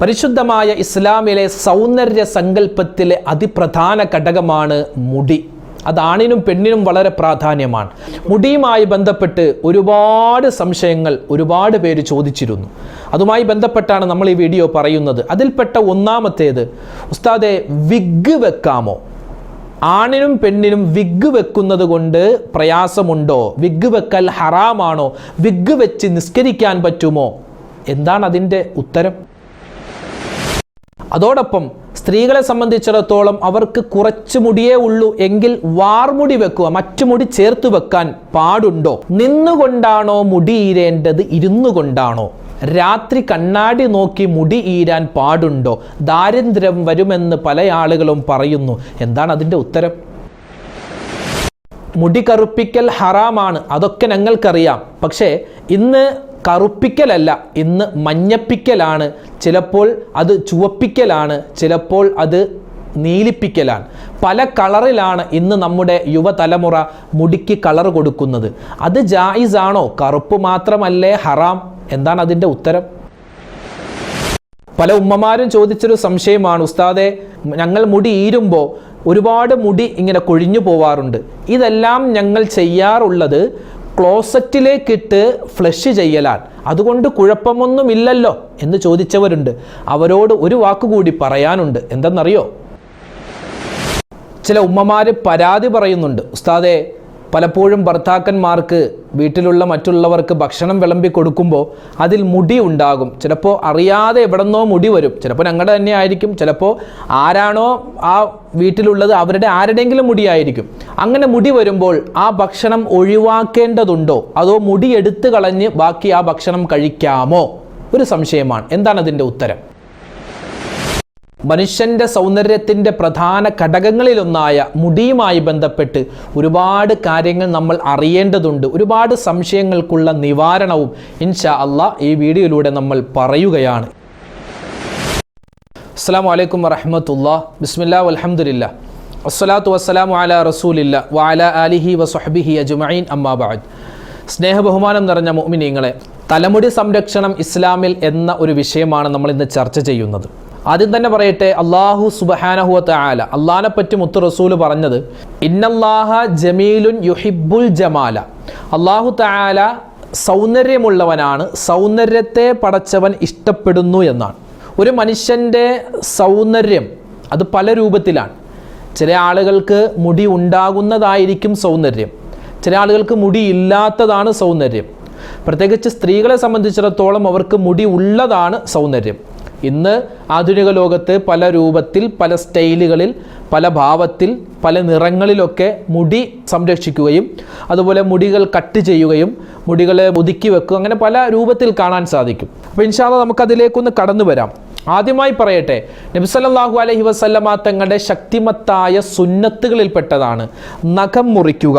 പരിശുദ്ധമായ ഇസ്ലാമിലെ സൗന്ദര്യ സങ്കല്പത്തിലെ അതിപ്രധാന ഘടകമാണ് മുടി. അത് ആണിനും പെണ്ണിനും വളരെ പ്രാധാന്യമാണ്. മുടിയുമായി ബന്ധപ്പെട്ട് ഒരുപാട് സംശയങ്ങൾ ഒരുപാട് പേര് ചോദിച്ചിരുന്നു. അതുമായി ബന്ധപ്പെട്ടാണ് നമ്മൾ ഈ വീഡിയോ പറയുന്നത്. അതിൽപ്പെട്ട ഒന്നാമത്തേത് ഉസ്താദെ വിഗ് വെക്കാമോ? ആണിനും പെണ്ണിനും വിഗ് വെക്കുന്നത് കൊണ്ട് പ്രയാസമുണ്ടോ? വിഗ് വെക്കൽ ഹറാമാണോ? വിഗ് വെച്ച് നിസ്കരിക്കാൻ പറ്റുമോ? എന്താണ് അതിന്റെ ഉത്തരം? അതോടൊപ്പം സ്ത്രീകളെ സംബന്ധിച്ചിടത്തോളം അവർക്ക് കുറച്ച് മുടിയേ ഉള്ളൂ എങ്കിൽ വാർമുടി വെക്കുക മറ്റു മുടി ചേർത്ത് വെക്കാൻ പാടുണ്ടോ? നിന്നുകൊണ്ടാണോ മുടി ഈരേണ്ടത്? ഇരുന്നു കൊണ്ടാണോ രാത്രി കണ്ണാടി നോക്കി മുടി ഈരാൻ പാടുണ്ടോ? ദാരിദ്ര്യം വരുമെന്ന് പല ആളുകളും പറയുന്നു. എന്താണ് അതിന്റെ ഉത്തരം? മുടി കറുപ്പിക്കൽ ഹറാമാണ്. അതൊക്കെ ഞങ്ങൾക്കറിയാം. പക്ഷേ ഇന്ന് കറുപ്പിക്കലല്ല ഇന്ന് മഞ്ഞപ്പിക്കലാണ്. ചിലപ്പോൾ അത് ചുവപ്പിക്കലാണ് ചിലപ്പോൾ അത് നീലിപ്പിക്കലാണ്. പല കളറിലാണ് ഇന്ന് നമ്മുടെ യുവതലമുറ മുടിക്ക് കളർ കൊടുക്കുന്നത്. അത് ജായിസാണോ? കറുപ്പ് മാത്രമല്ലേ ഹറാം? എന്താണ് അതിന്റെ ഉത്തരം? പല ഉമ്മമാരും ചോദിച്ചൊരു സംശയമാണ് ഉസ്താദെ ഞങ്ങൾ മുടി ഈരുമ്പോൾ ഒരുപാട് മുടി ഇങ്ങനെ കൊഴിഞ്ഞു പോവാറുണ്ട്. ഇതെല്ലാം ഞങ്ങൾ ചെയ്യാറുള്ളത് ക്ലോസറ്റിലേക്കിട്ട് ഫ്ലഷ് ചെയ്യലാണ്. അതുകൊണ്ട് കുഴപ്പമൊന്നുമില്ലല്ലോ എന്ന് ചോദിച്ചവരുണ്ട്. അവരോട് ഒരു വാക്കുകൂടി പറയാനുണ്ട്. എന്തെന്നറിയോ? ചില ഉമ്മമാർ പരാതി പറയുന്നുണ്ട്. ഉസ്താദെ പലപ്പോഴും ഭർത്താക്കന്മാർക്ക് വീട്ടിലുള്ള മറ്റുള്ളവർക്ക് ഭക്ഷണം വിളമ്പി കൊടുക്കുമ്പോൾ അതിൽ മുടി ഉണ്ടാകും. ചിലപ്പോൾ അറിയാതെ എവിടെന്നോ മുടി വരും. ചിലപ്പോൾ ഞങ്ങളുടെ തന്നെ ആയിരിക്കും. ചിലപ്പോൾ ആരാണോ ആ വീട്ടിലുള്ളത് അവരുടെ ആരുടെയെങ്കിലും മുടിയായിരിക്കും. അങ്ങനെ മുടി വരുമ്പോൾ ആ ഭക്ഷണം ഒഴിവാക്കേണ്ടതുണ്ടോ? അതോ മുടി എടുത്തു കളഞ്ഞ് ബാക്കി ആ ഭക്ഷണം കഴിക്കാമോ? ഒരു സംശയമാണ്. എന്താണ് അതിന്റെ ഉത്തരം? മനുഷ്യന്റെ സൗന്ദര്യത്തിന്റെ പ്രധാന ഘടകങ്ങളിലൊന്നായ മുടിയുമായി ബന്ധപ്പെട്ട് ഒരുപാട് കാര്യങ്ങൾ നമ്മൾ അറിയേണ്ടതുണ്ട്. ഒരുപാട് സംശയങ്ങൾക്കുള്ള നിവാരണവും ഇൻഷാ അള്ളാ ഈ വീഡിയോയിലൂടെ നമ്മൾ പറയുകയാണ്. അസ്സാം വലൈക്കും വറഹമത്തുള്ള. ബിസ്മില്ലാ വലഹമുല്ല അസ്സലാത്തു വസ്സലാം വാല റസൂലില്ല വാല അലിഹി വസ്ഹബിഹി അജുമൈൻ അമ്മാബാദ് സ്നേഹബഹുമാനം നിറഞ്ഞ മുഅ്മിനീങ്ങളെ തലമുടി സംരക്ഷണം ഇസ്ലാമിൽ എന്ന ഒരു വിഷയമാണ് നമ്മൾ ഇന്ന് ചർച്ച ചെയ്യുന്നത്. ആദ്യം തന്നെ പറയട്ടെ അള്ളാഹു സുബഹാനഹുവത്ത് ആല അള്ളഹാനെ പറ്റി മുത്ത് റസൂൽ പറഞ്ഞത് ഇന്നല്ലാഹ ജമീലുൻ യുഹിബുൽ ജമാല. അള്ളാഹു താല സൗന്ദര്യമുള്ളവനാണ് സൗന്ദര്യത്തെ പടച്ചവൻ ഇഷ്ടപ്പെടുന്നു എന്നാണ്. ഒരു മനുഷ്യന്റെ സൗന്ദര്യം അത് പല രൂപത്തിലാണ്. ചില ആളുകൾക്ക് മുടി ഉണ്ടാകുന്നതായിരിക്കും സൗന്ദര്യം. ചില ആളുകൾക്ക് മുടി ഇല്ലാത്തതാണ് സൗന്ദര്യം. പ്രത്യേകിച്ച് സ്ത്രീകളെ സംബന്ധിച്ചിടത്തോളം അവർക്ക് മുടി ഉള്ളതാണ് സൗന്ദര്യം. ഇന്ന് ആധുനിക ലോകത്ത് പല രൂപത്തിൽ പല സ്റ്റൈലുകളിൽ പല ഭാവത്തിൽ പല നിറങ്ങളിലൊക്കെ മുടി സംരക്ഷിക്കുകയും അതുപോലെ മുടികൾ കട്ട് ചെയ്യുകയും മുടികളെ ഒതുക്കി വെക്കുക അങ്ങനെ പല രൂപത്തിൽ കാണാൻ സാധിക്കും. അപ്പോൾ ഇൻഷാല്ല നമുക്കതിലേക്കൊന്ന് കടന്നു വരാം. ആദ്യമായി പറയട്ടെ നബിസല്ലാഹു അലഹി വസല്ലമ തങ്ങളുടെ ശക്തിമത്തായ സുന്നത്തുകളിൽപ്പെട്ടതാണ് നഖം മുറിക്കുക.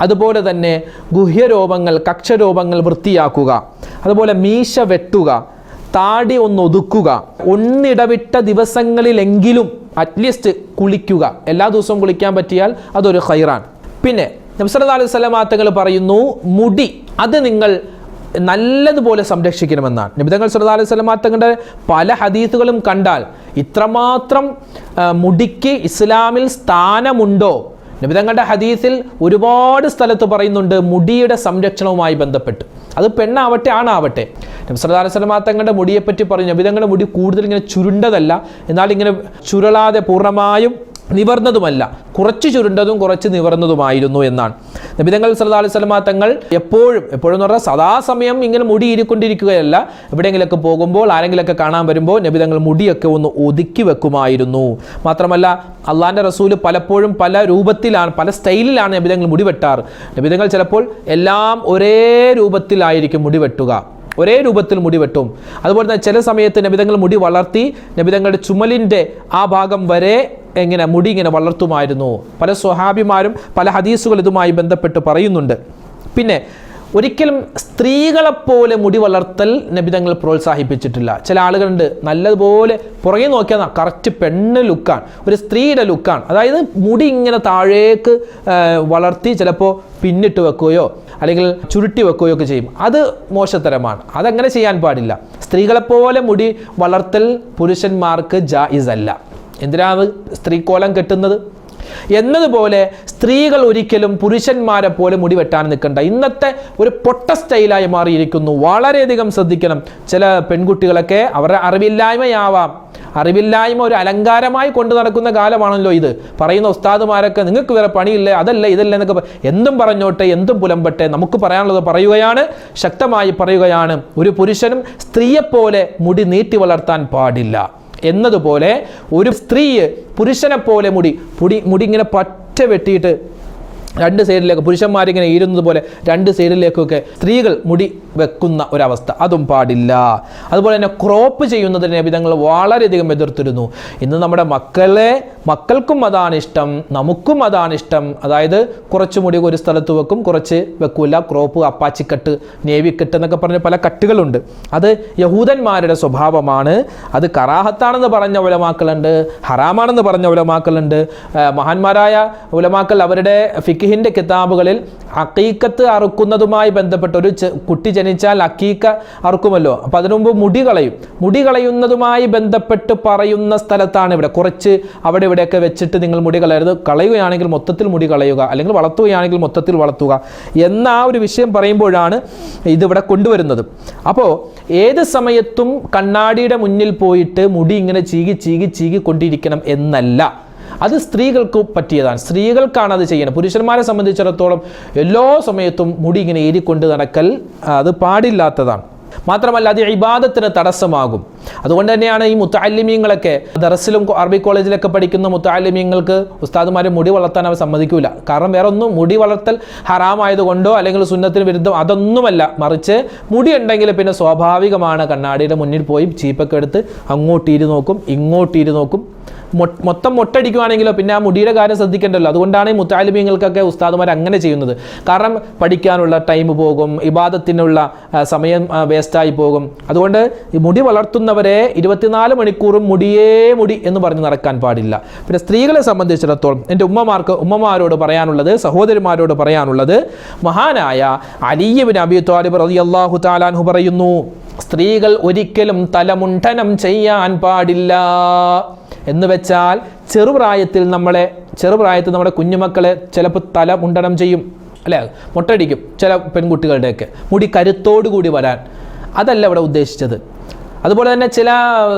അതുപോലെ തന്നെ ഗുഹ്യരോപങ്ങൾ കക്ഷരോപങ്ങൾ വൃത്തിയാക്കുക. അതുപോലെ മീശ വെട്ടുക. താടി ഒന്ന് ഒതുക്കുക. ഒന്നിടവിട്ട ദിവസങ്ങളിലെങ്കിലും അറ്റ്ലീസ്റ്റ് കുളിക്കുക. എല്ലാ ദിവസവും കുളിക്കാൻ പറ്റിയാൽ അതൊരു ഹൈറാൻ പിന്നെ നബ്സല അലൈഹി സ്വലമാത്തങ്ങൾ പറയുന്നു മുടി അത് നിങ്ങൾ നല്ലതുപോലെ സംരക്ഷിക്കണമെന്നാണ്. നിബിതങ്ങൾ സല്ലാ അലൈഹി സ്വലമാത്തങ്ങളുടെ പല ഹദീസുകളും കണ്ടാൽ ഇത്രമാത്രം മുടിക്ക് ഇസ്ലാമിൽ സ്ഥാനമുണ്ടോ? നിബിതങ്ങളുടെ ഹദീസിൽ ഒരുപാട് സ്ഥലത്ത് പറയുന്നുണ്ട് മുടിയുടെ സംരക്ഷണവുമായി ബന്ധപ്പെട്ട്. അത് പെണ്ണാവട്ടെ ആണാവട്ടെ. നബി സല്ലല്ലാഹു അലൈഹി വസല്ലം തങ്ങളുടെ മുടിയെപ്പറ്റി പറഞ്ഞു. നബിതങ്ങളുടെ മുടി കൂടുതൽ ഇങ്ങനെ ചുരുണ്ടതല്ല. എന്നാൽ ഇങ്ങനെ ചുരുളാതെ പൂർണമായും നിവർന്നതുമല്ല. കുറച്ച് ചുരുണ്ടതും കുറച്ച് നിവർന്നതുമായിരുന്നു എന്നാണ്. നബിതങ്ങൾ സല്ലല്ലാഹു അലൈഹി സ്വലമ തങ്ങൾ എപ്പോഴും എപ്പോഴും എന്ന് പറഞ്ഞാൽ സദാസമയം ഇങ്ങനെ മുടി ഇരിക്കൊണ്ടിരിക്കുകയല്ല എവിടെയെങ്കിലൊക്കെ പോകുമ്പോൾ ആരെങ്കിലൊക്കെ കാണാൻ വരുമ്പോൾ നബിതങ്ങൾ മുടിയൊക്കെ ഒന്ന് ഒതുക്കി വെക്കുമായിരുന്നു. മാത്രമല്ല അള്ളാഹിന്റെ റസൂൽ പലപ്പോഴും പല രൂപത്തിലാണ് പല സ്റ്റൈലിലാണ് നബിതങ്ങൾ മുടി വെട്ടാറ് നബിതങ്ങൾ ചിലപ്പോൾ എല്ലാം ഒരേ രൂപത്തിലായിരിക്കും മുടി വെട്ടുക ഒരേ രൂപത്തിൽ മുടി വെട്ടും അതുപോലെ തന്നെ ചില സമയത്ത് നബിതങ്ങൾ മുടി വളർത്തി നബിതങ്ങളുടെ ചുമലിന്റെ ആ ഭാഗം വരെ എങ്ങനെ മുടി ഇങ്ങനെ വളർത്തുമായിരുന്നു. പല സ്വഹാബിമാരും പല ഹദീസുകൾ ഇതുമായി ബന്ധപ്പെട്ട് പറയുന്നുണ്ട്. പിന്നെ ഒരിക്കലും സ്ത്രീകളെപ്പോലെ മുടി വളർത്തൽ നബിതങ്ങൾ പ്രോത്സാഹിപ്പിച്ചിട്ടില്ല. ചില ആളുകളുണ്ട് നല്ലതുപോലെ പുറകെ നോക്കിയാൽ കറക്റ്റ് പെണ്ണ് ലുക്കാണ് ഒരു സ്ത്രീയുടെ ലുക്കാണ് അതായത് മുടി ഇങ്ങനെ താഴേക്ക് വളർത്തി ചിലപ്പോൾ പിന്നിട്ട് വെക്കുകയോ അല്ലെങ്കിൽ ചുരുട്ടി വെക്കുകയോ ഒക്കെ ചെയ്യും. അത് മോശത്തരമാണ്. അതങ്ങനെ ചെയ്യാൻ പാടില്ല. സ്ത്രീകളെപ്പോലെ മുടി വളർത്തൽ പുരുഷന്മാർക്ക് ജായിസ് അല്ല എന്തിനാണ് സ്ത്രീകോലം കെട്ടുന്നത്? എന്നതുപോലെ സ്ത്രീകൾ ഒരിക്കലും പുരുഷന്മാരെ പോലെ മുടി വെട്ടാൻ നിൽക്കണ്ട. ഇന്നത്തെ ഒരു പൊട്ട സ്റ്റൈലായി മാറിയിരിക്കുന്നു. വളരെയധികം ശ്രദ്ധിക്കണം. ചില പെൺകുട്ടികളൊക്കെ അവരുടെ അറിവില്ലായ്മയാവാം. അറിവില്ലായ്മ ഒരു അലങ്കാരമായി കൊണ്ടു നടക്കുന്ന കാലമാണല്ലോ ഇത്. പറയുന്ന ഉസ്താദുമാരൊക്കെ നിങ്ങൾക്ക് വേറെ പണിയില്ലേ? അതല്ല ഇതല്ല എന്നൊക്കെ എന്തും പറഞ്ഞോട്ടെ എന്തും പുലമ്പട്ടെ നമുക്ക് പറയാനുള്ളത് പറയുകയാണ് ശക്തമായി പറയുകയാണ്. ഒരു പുരുഷനും സ്ത്രീയെപ്പോലെ മുടി നീട്ടി വളർത്താൻ പാടില്ല. എന്നതുപോലെ ഒരു സ്ത്രീ പുരുഷനെ പോലെ മുടി മുടി മുടി ഇങ്ങനെ പറ്റ വെട്ടിയിട്ട് രണ്ട് സൈഡിലേക്ക് പുരുഷന്മാരിങ്ങനെ ഇരുന്നത് പോലെ രണ്ട് സൈഡിലേക്കൊക്കെ സ്ത്രീകൾ മുടി വെക്കുന്ന ഒരവസ്ഥ. അതും പാടില്ല. അതുപോലെ തന്നെ ക്രോപ്പ് ചെയ്യുന്നതിനെ വിധങ്ങൾ വളരെയധികം എതിർത്തിരുന്നു. ഇന്ന് നമ്മുടെ മക്കളെ മക്കൾക്കും അതാണ് ഇഷ്ടം നമുക്കും അതാണ് ഇഷ്ടം. അതായത് കുറച്ച് മുടി ഒരു സ്ഥലത്ത് വെക്കും കുറച്ച് വെക്കൂല. ക്രോപ്പ് അപ്പാച്ചിക്കെട്ട് നേവിക്കെട്ട് എന്നൊക്കെ പറഞ്ഞ പല കട്ടുകളുണ്ട്. അത് യഹൂദന്മാരുടെ സ്വഭാവമാണ്. അത് കറാഹത്താണെന്ന് പറഞ്ഞ ഉലമാക്കളുണ്ട് ഹറാമാണെന്ന് പറഞ്ഞ ഉലമാക്കളുണ്ട്. മഹാന്മാരായ ഉലമാക്കൾ അവരുടെ ഫിക്കിഹിന്റെ കിതാബുകളിൽ അക്കീക്കത്ത് അറുക്കുന്നതുമായി ബന്ധപ്പെട്ട് ഒരു കുട്ടി ജനിച്ചാൽ അക്കീക്ക അറുക്കുമല്ലോ. അപ്പോൾ അതിനു മുമ്പ് മുടി കളയും. മുടി കളയുന്നതുമായി ബന്ധപ്പെട്ട് പറയുന്ന സ്ഥലത്താണ് ഇവിടെ. കുറച്ച് അവിടെ ഇവിടെയൊക്കെ വെച്ചിട്ട് നിങ്ങൾ മുടി കളയരുത്. കളയുകയാണെങ്കിൽ മൊത്തത്തിൽ മുടി കളയുക. അല്ലെങ്കിൽ വളർത്തുകയാണെങ്കിൽ മൊത്തത്തിൽ വളർത്തുക എന്ന ആ ഒരു വിഷയം പറയുമ്പോഴാണ് ഇതിവിടെ കൊണ്ടുവരുന്നത്. അപ്പോൾ ഏത് സമയത്തും കണ്ണാടിയുടെ മുന്നിൽ പോയിട്ട് മുടി ഇങ്ങനെ ചീകി ചീകി ചീകി കൊണ്ടിരിക്കണം എന്നല്ല. അത് സ്ത്രീകൾക്ക് പറ്റിയതാണ്. സ്ത്രീകൾക്കാണ് അത് ചെയ്യണം. പുരുഷന്മാരെ സംബന്ധിച്ചിടത്തോളം എല്ലാ സമയത്തും മുടി ഇങ്ങനെ ഏരിക്കൊണ്ട് നടക്കൽ അത് പാടില്ലാത്തതാണ്. മാത്രമല്ല അത് ഇബാദത്തിന് തടസ്സമാകും. അതുകൊണ്ട് തന്നെയാണ് ഈ മുത്താലിമീങ്ങളൊക്കെ ദറസിലും അറബി കോളേജിലൊക്കെ പഠിക്കുന്ന മുത്താലിമീങ്ങൾക്ക് ഉസ്താദുമാരെ മുടി വളർത്താൻ അവർ സമ്മതിക്കില്ല കാരണം വേറെ ഒന്നും മുടി വളർത്തൽ ഹറാമായതുകൊണ്ടോ അല്ലെങ്കിൽ സുന്നത്തിന് വിരുദ്ധം അതൊന്നുമല്ല. മറിച്ച് മുടി ഉണ്ടെങ്കിൽ പിന്നെ സ്വാഭാവികമാണ് കണ്ണാടിയുടെ മുന്നിൽ പോയി ചീപ്പൊക്കെ എടുത്ത് അങ്ങോട്ട് ഇരു നോക്കും ഇങ്ങോട്ട് ഇരു നോക്കും മൊത്തം മൊട്ടടിക്കുവാണെങ്കിലോ പിന്നെ ആ മുടിയുടെ കാര്യം ശ്രദ്ധിക്കേണ്ടല്ലോ. അതുകൊണ്ടാണ് ഈ മുത്താലിമീങ്ങൾക്കൊക്കെ ഉസ്താദുമാർ അങ്ങനെ ചെയ്യുന്നത്. കാരണം പഠിക്കാനുള്ള ടൈം പോകും ഇബാദത്തിനുള്ള ആ, സമയം വേസ്റ്റായി പോകും. അതുകൊണ്ട് ഈ മുടി വളർത്തുന്നവരെ ഇരുപത്തിനാല് മണിക്കൂറും മുടിയേ മുടി എന്ന് പറഞ്ഞ് നടക്കാൻ പാടില്ല. പിന്നെ സ്ത്രീകളെ സംബന്ധിച്ചിടത്തോളം എന്റെ ഉമ്മമാർക്ക് ഉമ്മമാരോട് പറയാനുള്ളത് സഹോദരിമാരോട് പറയാനുള്ളത് മഹാനായ അലിയബിൻ അബി താലിബ് റളിയല്ലാഹു താലാൻഹു പറയുന്നു സ്ത്രീകൾ ഒരിക്കലും തലമുണ്ഠനം ചെയ്യാൻ പാടില്ല. എന്ന് വെച്ചാൽ ചെറുപ്രായത്തിൽ നമ്മളെ ചെറുപ്രായത്തിൽ നമ്മുടെ കുഞ്ഞുമക്കളെ ചിലപ്പോൾ തല മുണ്ടനം ചെയ്യും. അല്ലേ? മുട്ടടിക്കും ചില പെൺകുട്ടികളുടെയൊക്കെ. മുടി കരുത്തോടു കൂടി വരാൻ. അതല്ല ഇവിടെ ഉദ്ദേശിച്ചത്. അതുപോലെ തന്നെ ചില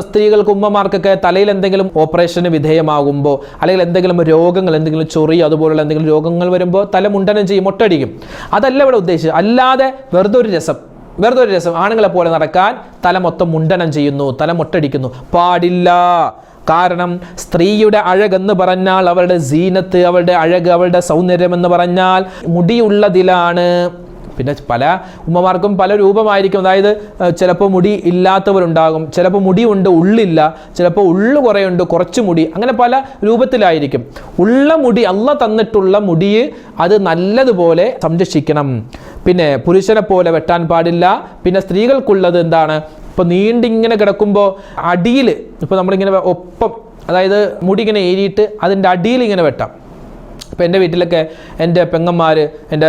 സ്ത്രീകൾക്ക് ഉമ്മമാർക്കൊക്കെ തലയിൽ എന്തെങ്കിലും ഓപ്പറേഷന് വിധേയമാകുമ്പോൾ അല്ലെങ്കിൽ എന്തെങ്കിലും രോഗങ്ങൾ എന്തെങ്കിലും ചൊറി അതുപോലുള്ള എന്തെങ്കിലും രോഗങ്ങൾ വരുമ്പോൾ തല മുണ്ടനം ചെയ്യും ഒട്ടടിക്കും അതല്ല ഇവിടെ ഉദ്ദേശിച്ചത്. അല്ലാതെ വെറുതെ ഒരു രസം വെറുതെ ഒരു രസം. ആണുങ്ങളെ പോലെ നടക്കാൻ തല മൊത്തം മുണ്ടനം ചെയ്യുന്നു തല മൊട്ടടിക്കുന്നു. പാടില്ല. കാരണം സ്ത്രീയുടെ അഴകെന്ന് പറഞ്ഞാൽ അവളുടെ സീനത്ത് അവളുടെ അഴക് അവളുടെ സൗന്ദര്യം എന്ന് പറഞ്ഞാൽ മുടിയുള്ളതിലാണ് പിന്നെ പല ഉമ്മമാർക്കും പല രൂപമായിരിക്കും. അതായത് ചിലപ്പോൾ മുടി ഇല്ലാത്തവരുണ്ടാകും ചിലപ്പോൾ മുടി ഉണ്ട് ഉള്ളില്ല ചിലപ്പോൾ ഉള്ളു കുറേ ഉണ്ട് കുറച്ച് മുടി അങ്ങനെ പല രൂപത്തിലായിരിക്കും. ഉള്ള മുടി അല്ല തന്നിട്ടുള്ള മുടി അത് നല്ലതുപോലെ സംരക്ഷിക്കണം. പിന്നെ പുരുഷനെ പോലെ വെട്ടാൻ പാടില്ല. പിന്നെ സ്ത്രീകൾക്കുള്ളത് എന്താണ്? ഇപ്പോൾ നീണ്ടിങ്ങനെ കിടക്കുമ്പോൾ അടിയിൽ ഇപ്പോൾ നമ്മളിങ്ങനെ ഒപ്പം അതായത് മുടി ഇങ്ങനെ ഏരിയിട്ട് അതിന്റെ അടിയിൽ ഇങ്ങനെ വെട്ടാം. ഇപ്പോൾ എന്റെ വീട്ടിലൊക്കെ എന്റെ പെങ്ങന്മാർ എന്റെ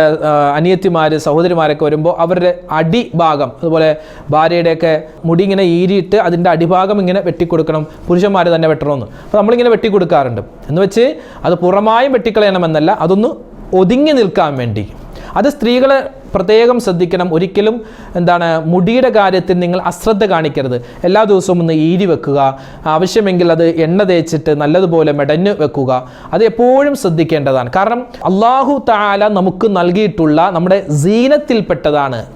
അനിയത്തിമാർ സഹോദരിമാരൊക്കെ വരുമ്പോൾ അവരുടെ അടിഭാഗം അതുപോലെ ഭാര്യയുടെയൊക്കെ മുടി ഇങ്ങനെ ഈരിയിട്ട് അതിന്റെ അടിഭാഗം ഇങ്ങനെ വെട്ടിക്കൊടുക്കണം പുരുഷന്മാർ തന്നെ വെട്ടണമെന്ന്. അപ്പോൾ നമ്മളിങ്ങനെ വെട്ടിക്കൊടുക്കാറുണ്ട്. എന്ന് വെച്ച് അത് പുറമായും വെട്ടിക്കളയണമെന്നല്ല അതൊന്ന് ഒതുങ്ങി നിൽക്കാൻ വേണ്ടി. അത് സ്ത്രീകളെ പ്രത്യേകം ശ്രദ്ധിക്കണം. ഒരിക്കലും എന്താണ് മുടിയുടെ കാര്യത്തിൽ നിങ്ങൾ അശ്രദ്ധ കാണിക്കരുത്. എല്ലാ ദിവസവും ഒന്ന് ഈരി വെക്കുക. ആവശ്യമെങ്കിൽ അത് എണ്ണ തേച്ചിട്ട് നല്ലതുപോലെ മെടഞ്ഞ് വെക്കുക. അത് എപ്പോഴും ശ്രദ്ധിക്കേണ്ടതാണ്. കാരണം അള്ളാഹു താല നമുക്ക് നൽകിയിട്ടുള്ള നമ്മുടെ ജീനത്തിൽപ്പെട്ടതാണ്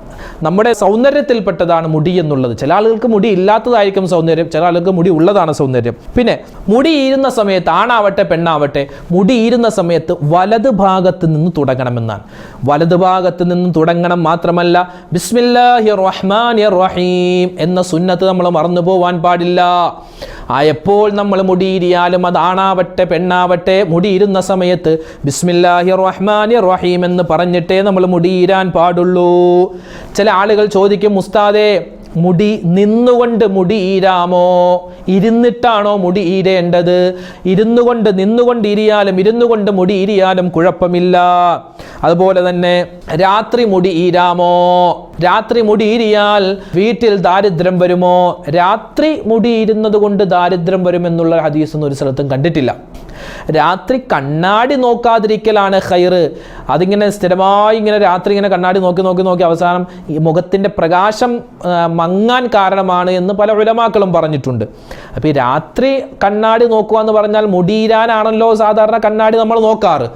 നമ്മുടെ സൗന്ദര്യത്തിൽപ്പെട്ടതാണ് മുടി എന്നുള്ളത്. ചില ആളുകൾക്ക് മുടി ഇല്ലാത്തതായിരിക്കും സൗന്ദര്യം. ചില ആളുകൾക്ക് മുടി ഉള്ളതാണ് സൗന്ദര്യം. പിന്നെ മുടി ഈരുന്ന സമയത്ത് ആണാവട്ടെ പെണ്ണാവട്ടെ മുടി ഈരുന്ന സമയത്ത് വലത് ഭാഗത്ത് നിന്ന് തുടങ്ങണമെന്നാണ്. വലത് നിന്നും തുടങ്ങണം മാത്രമല്ല. ബിസ്മില്ലാഹി റഹ്മാൻ റഹീം എന്ന സുന്നത്ത് നമ്മൾ മറന്നു പോവാൻ പാടില്ല. ആ എപ്പോൾ നമ്മൾ മുടിയിരിയാലും അത് ആണാവട്ടെ പെണ്ണാവട്ടെ മുടിയിരുന്ന സമയത്ത് ബിസ്മില്ലാഹി റഹ്മാൻ റഹീം എന്ന് പറഞ്ഞിട്ടേ നമ്മൾ മുടിയിരാൻ പാടുള്ളൂ. ചില ആളുകൾ ചോദിക്കും ഉസ്താദേ മുടി നിന്നുകൊണ്ട് മുടി ഈരാമോ ഇരുന്നിട്ടാണോ മുടി ഈരേണ്ടത് ഇരുന്നു കൊണ്ട് നിന്നുകൊണ്ട് ഇരിയാലും ഇരുന്നു കൊണ്ട് മുടി ഇരിയാലും കുഴപ്പമില്ല. അതുപോലെ തന്നെ രാത്രി മുടി ഈരാമോ രാത്രി മുടി ഈരിയാൽ വീട്ടിൽ ദാരിദ്ര്യം വരുമോ? രാത്രി മുടി ഇരുന്നത് കൊണ്ട് ദാരിദ്ര്യം വരുമെന്നുള്ള ഹദീസ് ഒന്നും ഒരു സ്ഥലത്തും കണ്ടിട്ടില്ല. രാത്രി കണ്ണാടി നോക്കാതിരിക്കലാണ് ഹൈറ് അതിങ്ങനെ സ്ഥിരമായി ഇങ്ങനെ രാത്രി ഇങ്ങനെ കണ്ണാടി നോക്കി നോക്കി നോക്കി അവസാനം ഈ മുഖത്തിന്റെ പ്രകാശം മങ്ങാൻ കാരണമാണ് എന്ന് പല ഉലമാക്കളും പറഞ്ഞിട്ടുണ്ട്. അപ്പോൾ ഈ രാത്രി കണ്ണാടി നോക്കുക എന്ന് പറഞ്ഞാൽ മുടിയിരാനാണല്ലോ സാധാരണ കണ്ണാടി നമ്മൾ നോക്കാറ്.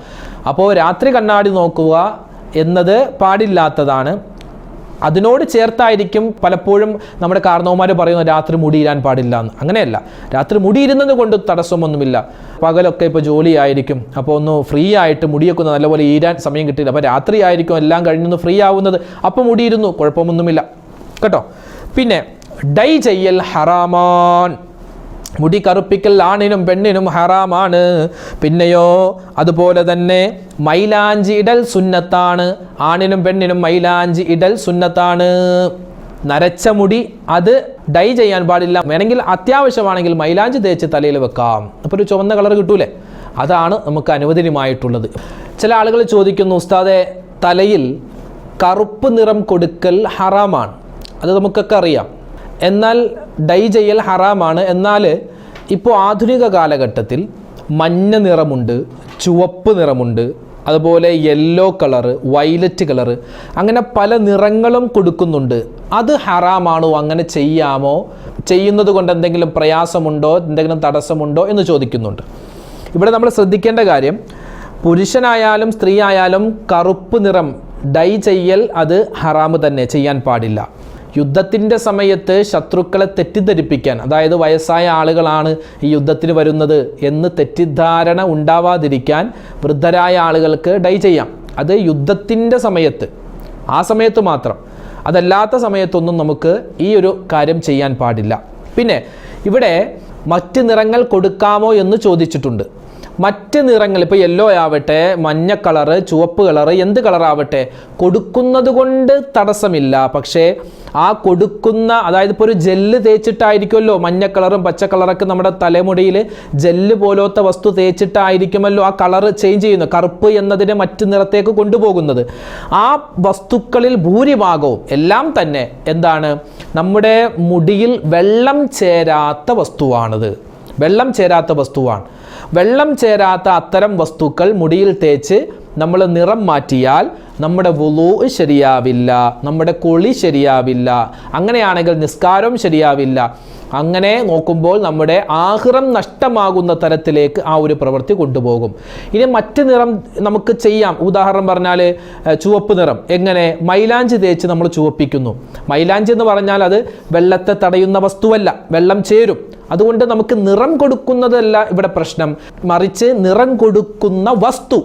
അപ്പോൾ രാത്രി കണ്ണാടി നോക്കുക എന്നത് പാടില്ലാത്തതാണ്. അതിനോട് ചേർത്തായിരിക്കും പലപ്പോഴും നമ്മുടെ കാരണവന്മാർ പറയുന്നത് രാത്രി മുടിയിരാൻ പാടില്ല എന്ന്. അങ്ങനെയല്ല. രാത്രി മുടിയിരുന്നത് കൊണ്ട് തടസ്സമൊന്നുമില്ല. പകലൊക്കെ ഇപ്പോൾ ജോലിയായിരിക്കും. അപ്പോൾ ഒന്ന് ഫ്രീ ആയിട്ട് മുടിയൊക്കെ ഒന്ന് നല്ലപോലെ ഈരാൻ സമയം കിട്ടിയില്ല. അപ്പോൾ രാത്രി ആയിരിക്കും എല്ലാം കഴിഞ്ഞൊന്ന് ഫ്രീ ആവുന്നത്. അപ്പോൾ മുടിയിരുന്നു. കുഴപ്പമൊന്നുമില്ല. കേട്ടോ? പിന്നെ ഡൈ ചെയ്യൽ ഹറാമാൻ. മുടി കറുപ്പിക്കൽ ആണിനും പെണ്ണിനും ഹറാമാണ്. പിന്നെയോ അതുപോലെ തന്നെ മൈലാഞ്ചി ഇടൽ സുന്നത്താണ്. ആണിനും പെണ്ണിനും മൈലാഞ്ചി ഇടൽ സുന്നത്താണ്. നരച്ച മുടി അത് ഡൈ ചെയ്യാൻ പാടില്ല. വേണമെങ്കിൽ അത്യാവശ്യമാണെങ്കിൽ മൈലാഞ്ചി തേച്ച് തലയിൽ വെക്കാം. അപ്പോൾ ഒരു ചുവന്ന കളർ കിട്ടൂലേ? അതാണ് നമുക്ക് അനുവദനീയമായിട്ടുള്ളത്. ചില ആളുകൾ ചോദിക്കുന്നു ഉസ്താദെ തലയിൽ കറുപ്പ് നിറം കൊടുക്കൽ ഹറാമാണ്. അത് നമുക്കൊക്കെ അറിയാം. എന്നാൽ ഡൈ ചെയ്യൽ ഹറാമാണ്. എന്നാൽ ഇപ്പോൾ ആധുനിക കാലഘട്ടത്തിൽ മഞ്ഞ നിറമുണ്ട് ചുവപ്പ് നിറമുണ്ട് അതുപോലെ യെല്ലോ കളറ് വൈലറ്റ് കളറ് അങ്ങനെ പല നിറങ്ങളും കൊടുക്കുന്നുണ്ട്. അത് ഹറാമാണോ? അങ്ങനെ ചെയ്യാമോ? ചെയ്യുന്നത് കൊണ്ട് എന്തെങ്കിലും പ്രയാസമുണ്ടോ? എന്തെങ്കിലും തടസ്സമുണ്ടോ എന്ന് ചോദിക്കുന്നുണ്ട്. ഇവിടെ നമ്മൾ ശ്രദ്ധിക്കേണ്ട കാര്യം പുരുഷനായാലും സ്ത്രീ ആയാലും കറുപ്പ് നിറം ഡൈ ചെയ്യൽ അത് ഹറാമ് തന്നെ ചെയ്യാൻ പാടില്ല. യുദ്ധത്തിന്റെ സമയത്ത് ശത്രുക്കളെ തെറ്റിദ്ധരിപ്പിക്കാൻ അതായത് വയസ്സായ ആളുകളാണ് ഈ യുദ്ധത്തിന് വരുന്നത് എന്ന് തെറ്റിദ്ധാരണ ഉണ്ടാവാതിരിക്കാൻ വൃദ്ധരായ ആളുകൾക്ക് ഡൈ ചെയ്യാം. അത് യുദ്ധത്തിന്റെ സമയത്ത് ആ സമയത്ത് മാത്രം. അതല്ലാത്ത സമയത്തൊന്നും നമുക്ക് ഈ ഒരു കാര്യം ചെയ്യാൻ പാടില്ല. പിന്നെ ഇവിടെ മറ്റ് നിറങ്ങൾ കൊടുക്കാമോ എന്ന് ചോദിച്ചിട്ടുണ്ട്. മറ്റ് നിറങ്ങൾ ഇപ്പോൾ യെല്ലോ ആവട്ടെ മഞ്ഞ കളറ് ചുവപ്പ് കളറ് എന്ത് കളറാവട്ടെ കൊടുക്കുന്നത് കൊണ്ട് തടസ്സമില്ല. പക്ഷേ ആ കൊടുക്കുന്ന അതായത് ഇപ്പോൾ ഒരു ജെല്ല് തേച്ചിട്ടായിരിക്കുമല്ലോ മഞ്ഞ കളറും പച്ച കളറൊക്കെ നമ്മുടെ തലമുടിയിൽ ജെല്ല് പോലത്തെ വസ്തു തേച്ചിട്ടായിരിക്കുമല്ലോ ആ കളറ് ചേഞ്ച് ചെയ്യുന്നത് കറുപ്പ് എന്നതിനെ മറ്റു നിറത്തേക്ക് കൊണ്ടുപോകുന്നത്. ആ വസ്തുക്കളിൽ ഭൂരിഭാഗവും എല്ലാം തന്നെ എന്താണ്? നമ്മുടെ മുടിയിൽ വെള്ളം ചേരാത്ത വസ്തുവാണത്. വെള്ളം ചേരാത്ത വസ്തുവാണ്. വെള്ളം ചേരാത്ത അത്തരം വസ്തുക്കൾ മുടിയിൽ തേച്ച് നമ്മൾ നിറം മാറ്റിയാൽ നമ്മുടെ വുളു ശരിയാവില്ല നമ്മുടെ കുളി ശരിയാവില്ല അങ്ങനെയാണെങ്കിൽ നിസ്കാരം ശരിയാവില്ല. അങ്ങനെ നോക്കുമ്പോൾ നമ്മുടെ ആഹ്റം നഷ്ടമാകുന്ന തരത്തിലേക്ക് ആ ഒരു പ്രവൃത്തി കൊണ്ടുപോകും. ഇനി മറ്റ് നിറം നമുക്ക് ചെയ്യാം. ഉദാഹരണം പറഞ്ഞാൽ ചുവപ്പ് നിറം. എങ്ങനെ? മൈലാഞ്ചി തേച്ച് നമ്മൾ ചുവപ്പിക്കുന്നു. മൈലാഞ്ചി എന്ന് പറഞ്ഞാൽ അത് വെള്ളത്തെ തടയുന്ന വസ്തുവല്ല. വെള്ളം ചേരും. അതുകൊണ്ട് നമുക്ക് നിറം കൊടുക്കുന്നതല്ല ഇവിടെ പ്രശ്നം. മറിച്ച് നിറം കൊടുക്കുന്ന വസ്തു.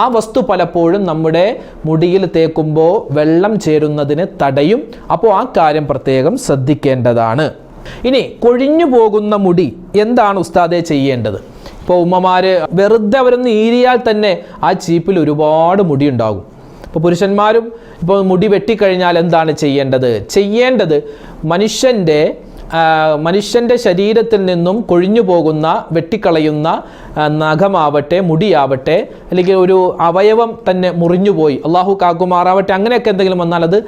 ആ വസ്തു പലപ്പോഴും നമ്മുടെ മുടിയിൽ തേക്കുമ്പോൾ വെള്ളം ചേരുന്നതിന് തടയും. അപ്പോൾ ആ കാര്യം പ്രത്യേകം ശ്രദ്ധിക്കേണ്ടതാണ്. ഇനി കൊഴിഞ്ഞു പോകുന്ന മുടി എന്താണ് ഉസ്താദെ ചെയ്യേണ്ടത്? ഇപ്പോൾ ഉമ്മമാര് വെറുതെ അവരൊന്ന് ഈരിയാൽ തന്നെ ആ ചീപ്പിൽ ഒരുപാട് മുടി ഉണ്ടാകും ഇപ്പോൾ പുരുഷന്മാരും ഇപ്പോൾ മുടി വെട്ടിക്കഴിഞ്ഞാൽ എന്താണ് ചെയ്യേണ്ടത്? ചെയ്യേണ്ടത് മനുഷ്യന്റെ മനുഷ്യന്റെ ശരീരത്തിൽ നിന്നും കൊഴിഞ്ഞു പോകുന്ന വെട്ടിക്കളയുന്ന നഖമാവട്ടെ മുടിയാവട്ടെ അല്ലെങ്കിൽ ഒരു അവയവം തന്നെ മുറിഞ്ഞുപോയി അള്ളാഹു കാക്കുമാറാവട്ടെ അങ്ങനെയൊക്കെ എന്തെങ്കിലും വന്നാൽ അത്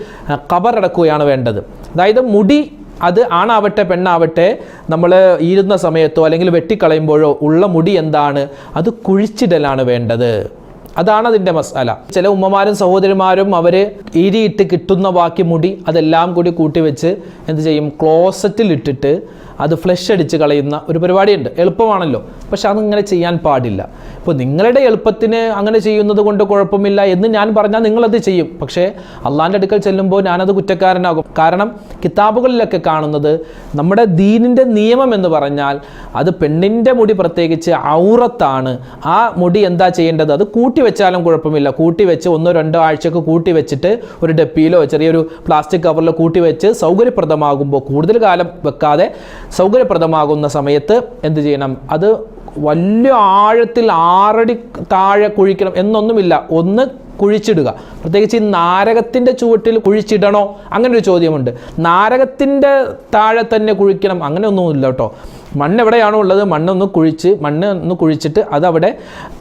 കബറടക്കുകയാണ് വേണ്ടത്. അതായത് മുടി അത് ആണാവട്ടെ പെണ്ണാവട്ടെ നമ്മൾ ഈരുന്ന സമയത്തോ അല്ലെങ്കിൽ വെട്ടിക്കളയുമ്പോഴോ ഉള്ള മുടി എന്താണ്? അത് കുഴിച്ചിടലാണ് വേണ്ടത്. അതാണ് അതിന്റെ മസാല. ചില ഉമ്മമാരും സഹോദരിമാരും അവർ ഇരിയിട്ട് കിട്ടുന്ന ബാക്കി മുടി അതെല്ലാം കൂടി കൂട്ടി വെച്ച് എന്ത് ചെയ്യും? ക്ലോസറ്റിൽ ഇട്ടിട്ട് അത് ഫ്ലഷ് അടിച്ച് കളയുന്ന ഒരു പരിപാടിയുണ്ട്. എളുപ്പമാണല്ലോ. പക്ഷെ അതിങ്ങനെ ചെയ്യാൻ പാടില്ല. ഇപ്പോൾ നിങ്ങളുടെ എളുപ്പത്തിന് അങ്ങനെ ചെയ്യുന്നത് കൊണ്ട് കുഴപ്പമില്ല എന്ന് ഞാൻ പറഞ്ഞാൽ നിങ്ങളത് ചെയ്യും. പക്ഷേ അള്ളാന്റെ അടുക്കൽ ചെല്ലുമ്പോൾ ഞാനത് കുറ്റക്കാരനാകും. കാരണം കിതാബുകളിലൊക്കെ കാണുന്നത് നമ്മുടെ ദീനിന്റെ നിയമം എന്ന് പറഞ്ഞാൽ അത് പെണ്ണിന്റെ മുടി പ്രത്യേകിച്ച് ഔറത്താണ്. ആ മുടി എന്താ ചെയ്യേണ്ടത്? അത് കൂട്ടി വെച്ചാലും കുഴപ്പമില്ല. കൂട്ടി വെച്ച് ഒന്നോ രണ്ടോ ആഴ്ചക്ക് കൂട്ടി വെച്ചിട്ട് ഒരു ഡപ്പിയിലോ ചെറിയൊരു പ്ലാസ്റ്റിക് കവറിലോ കൂട്ടി വെച്ച് സൗകര്യപ്രദമാകുമ്പോൾ കൂടുതൽ കാലം വെക്കാതെ സൗകര്യപ്രദമാകുന്ന സമയത്ത് എന്ത് ചെയ്യണം? അത് വലിയ ആഴത്തിൽ ആറടി താഴെ കുഴിക്കണം എന്നൊന്നുമില്ല. ഒന്ന് കുഴിച്ചിടുക. പ്രത്യേകിച്ച് ഈ നാരകത്തിന്റെ ചുവട്ടിൽ കുഴിച്ചിടണോ? അങ്ങനെ ഒരു ചോദ്യമുണ്ട്. നാരകത്തിന്റെ താഴെ തന്നെ കുഴിക്കണം അങ്ങനെയൊന്നുമില്ല കേട്ടോ. മണ്ണ് എവിടെയാണോ ഉള്ളത്? മണ്ണൊന്ന് കുഴിച്ച് മണ്ണ് ഒന്ന് കുഴിച്ചിട്ട് അതവിടെ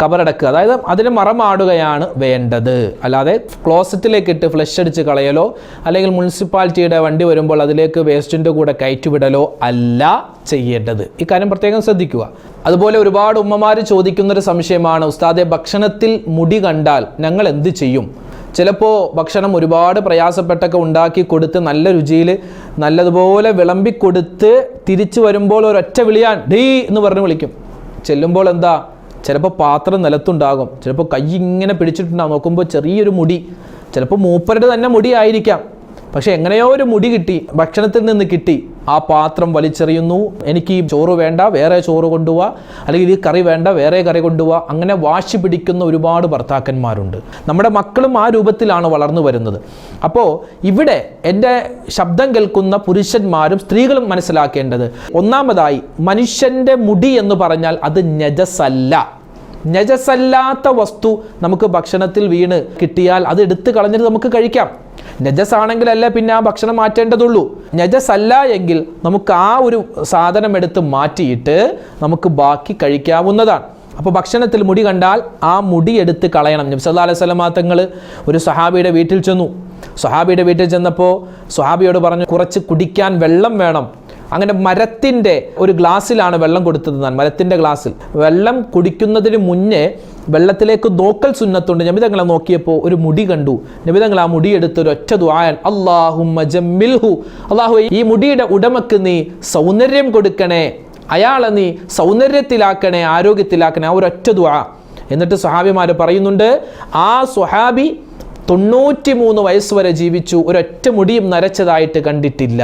കബറടക്കുക അതായത് അതിന് മറമാടുകയാണ് വേണ്ടത്. അല്ലാതെ ക്ലോസറ്റിലേക്ക് ഇട്ട് ഫ്ലഷ് അടിച്ച് കളയലോ അല്ലെങ്കിൽ മുനിസിപ്പാലിറ്റിയുടെ വണ്ടി വരുമ്പോൾ അതിലേക്ക് വേസ്റ്റിന്റെ കൂടെ കയറ്റിവിടലോ അല്ല ചെയ്യേണ്ടത്. ഈ കാര്യം പ്രത്യേകം ശ്രദ്ധിക്കുക. അതുപോലെ ഒരുപാട് ഉമ്മമാർ ചോദിക്കുന്നൊരു സംശയമാണ് ഉസ്താദെ ഭക്ഷണത്തിൽ മുടി കണ്ടാൽ ഞങ്ങൾ എന്ത് ചെയ്യും? ചിലപ്പോൾ ഭക്ഷണം ഒരുപാട് പ്രയാസപ്പെട്ടൊക്കെ ഉണ്ടാക്കി കൊടുത്ത് നല്ല രുചിയിൽ നല്ലതുപോലെ വിളമ്പിക്കൊടുത്ത് തിരിച്ചു വരുമ്പോൾ ഒരൊറ്റ വിളിയാൻ ഡീ എന്ന് പറഞ്ഞ് വിളിക്കും. ചെല്ലുമ്പോൾ എന്താ? ചിലപ്പോൾ പാത്രം നിലത്തുണ്ടാകും. ചിലപ്പോൾ കൈ ഇങ്ങനെ പിടിച്ചിട്ടുണ്ടാകും. നോക്കുമ്പോൾ ചെറിയൊരു മുടി. ചിലപ്പോൾ മൂപ്പരുടെ തന്നെ മുടി ആയിരിക്കാം പക്ഷെ എങ്ങനെയോ ഒരു മുടി കിട്ടി. ഭക്ഷണത്തിൽ നിന്ന് കിട്ടി. ആ പാത്രം വലിച്ചെറിയുന്നു. എനിക്ക് ഈ ചോറ് വേണ്ട വേറെ ചോറ് കൊണ്ടുപോവാ അല്ലെങ്കിൽ ഈ കറി വേണ്ട വേറെ കറി കൊണ്ടുപോവാ അങ്ങനെ വാശി പിടിക്കുന്ന ഒരുപാട് ഭർത്താക്കന്മാരുണ്ട്. നമ്മുടെ മക്കളും ആ രൂപത്തിലാണ് വളർന്നു വരുന്നത്. അപ്പോൾ ഇവിടെ എന്റെ ശബ്ദം കേൾക്കുന്ന പുരുഷന്മാരും സ്ത്രീകളും മനസ്സിലാക്കേണ്ടത് ഒന്നാമതായി മനുഷ്യന്റെ മുടി എന്ന് പറഞ്ഞാൽ അത് നജസല്ല. നജസല്ലാത്ത വസ്തു നമുക്ക് ഭക്ഷണത്തിൽ വീണ് കിട്ടിയാൽ അത് എടുത്തു കളഞ്ഞിട്ട് നമുക്ക് കഴിക്കാം. നജസ് ആണെങ്കിലല്ല പിന്നെ ആ ഭക്ഷണം മാറ്റേണ്ടതുള്ളൂ. നജസ് അല്ല എങ്കിൽ നമുക്ക് ആ ഒരു സാധനം എടുത്ത് മാറ്റിയിട്ട് നമുക്ക് ബാക്കി കഴിക്കാവുന്നതാണ്. അപ്പോൾ ഭക്ഷണത്തിൽ മുടി കണ്ടാൽ ആ മുടി എടുത്ത് കളയണം. നബി സല്ലാ അലൈഹി തങ്ങൾ ഒരു സഹാബിയുടെ വീട്ടിൽ ചെന്നു. സഹാബിയുടെ വീട്ടിൽ ചെന്നപ്പോൾ സഹാബിയോട് പറഞ്ഞു കുറച്ച് കുടിക്കാൻ വെള്ളം വേണം. അങ്ങനെ മരത്തിന്റെ ഒരു ഗ്ലാസ്സിലാണ് വെള്ളം കൊടുത്തത് ഞാൻ മരത്തിന്റെ ഗ്ലാസ്സിൽ. വെള്ളം കുടിക്കുന്നതിന് മുന്നേ വെള്ളത്തിലേക്ക് നോക്കൽ സുന്നത്തുണ്ട്. നബിതങ്ങളെ നോക്കിയപ്പോൾ ഒരു മുടി കണ്ടു. നബിതങ്ങൾ ആ മുടി എടുത്ത് ഒരു ഒറ്റ ദ്വായൻ അള്ളാഹുമ്മ ജമ്മിൽഹു. അള്ളാഹു ഈ മുടിയുടെ ഉടമക്ക് നീ സൗന്ദര്യം കൊടുക്കണേ. അയാളെ നീ സൗന്ദര്യത്തിലാക്കണേ ആരോഗ്യത്തിലാക്കണേ. ആ ഒരൊറ്റ ദ്വാ എന്നിട്ട് സ്വഹാബിമാർ പറയുന്നുണ്ട് ആ സ്വഹാബി തൊണ്ണൂറ്റി മൂന്ന് വയസ്സ് വരെ ജീവിച്ചു ഒരൊറ്റ മുടിയും നരച്ചതായിട്ട് കണ്ടിട്ടില്ല.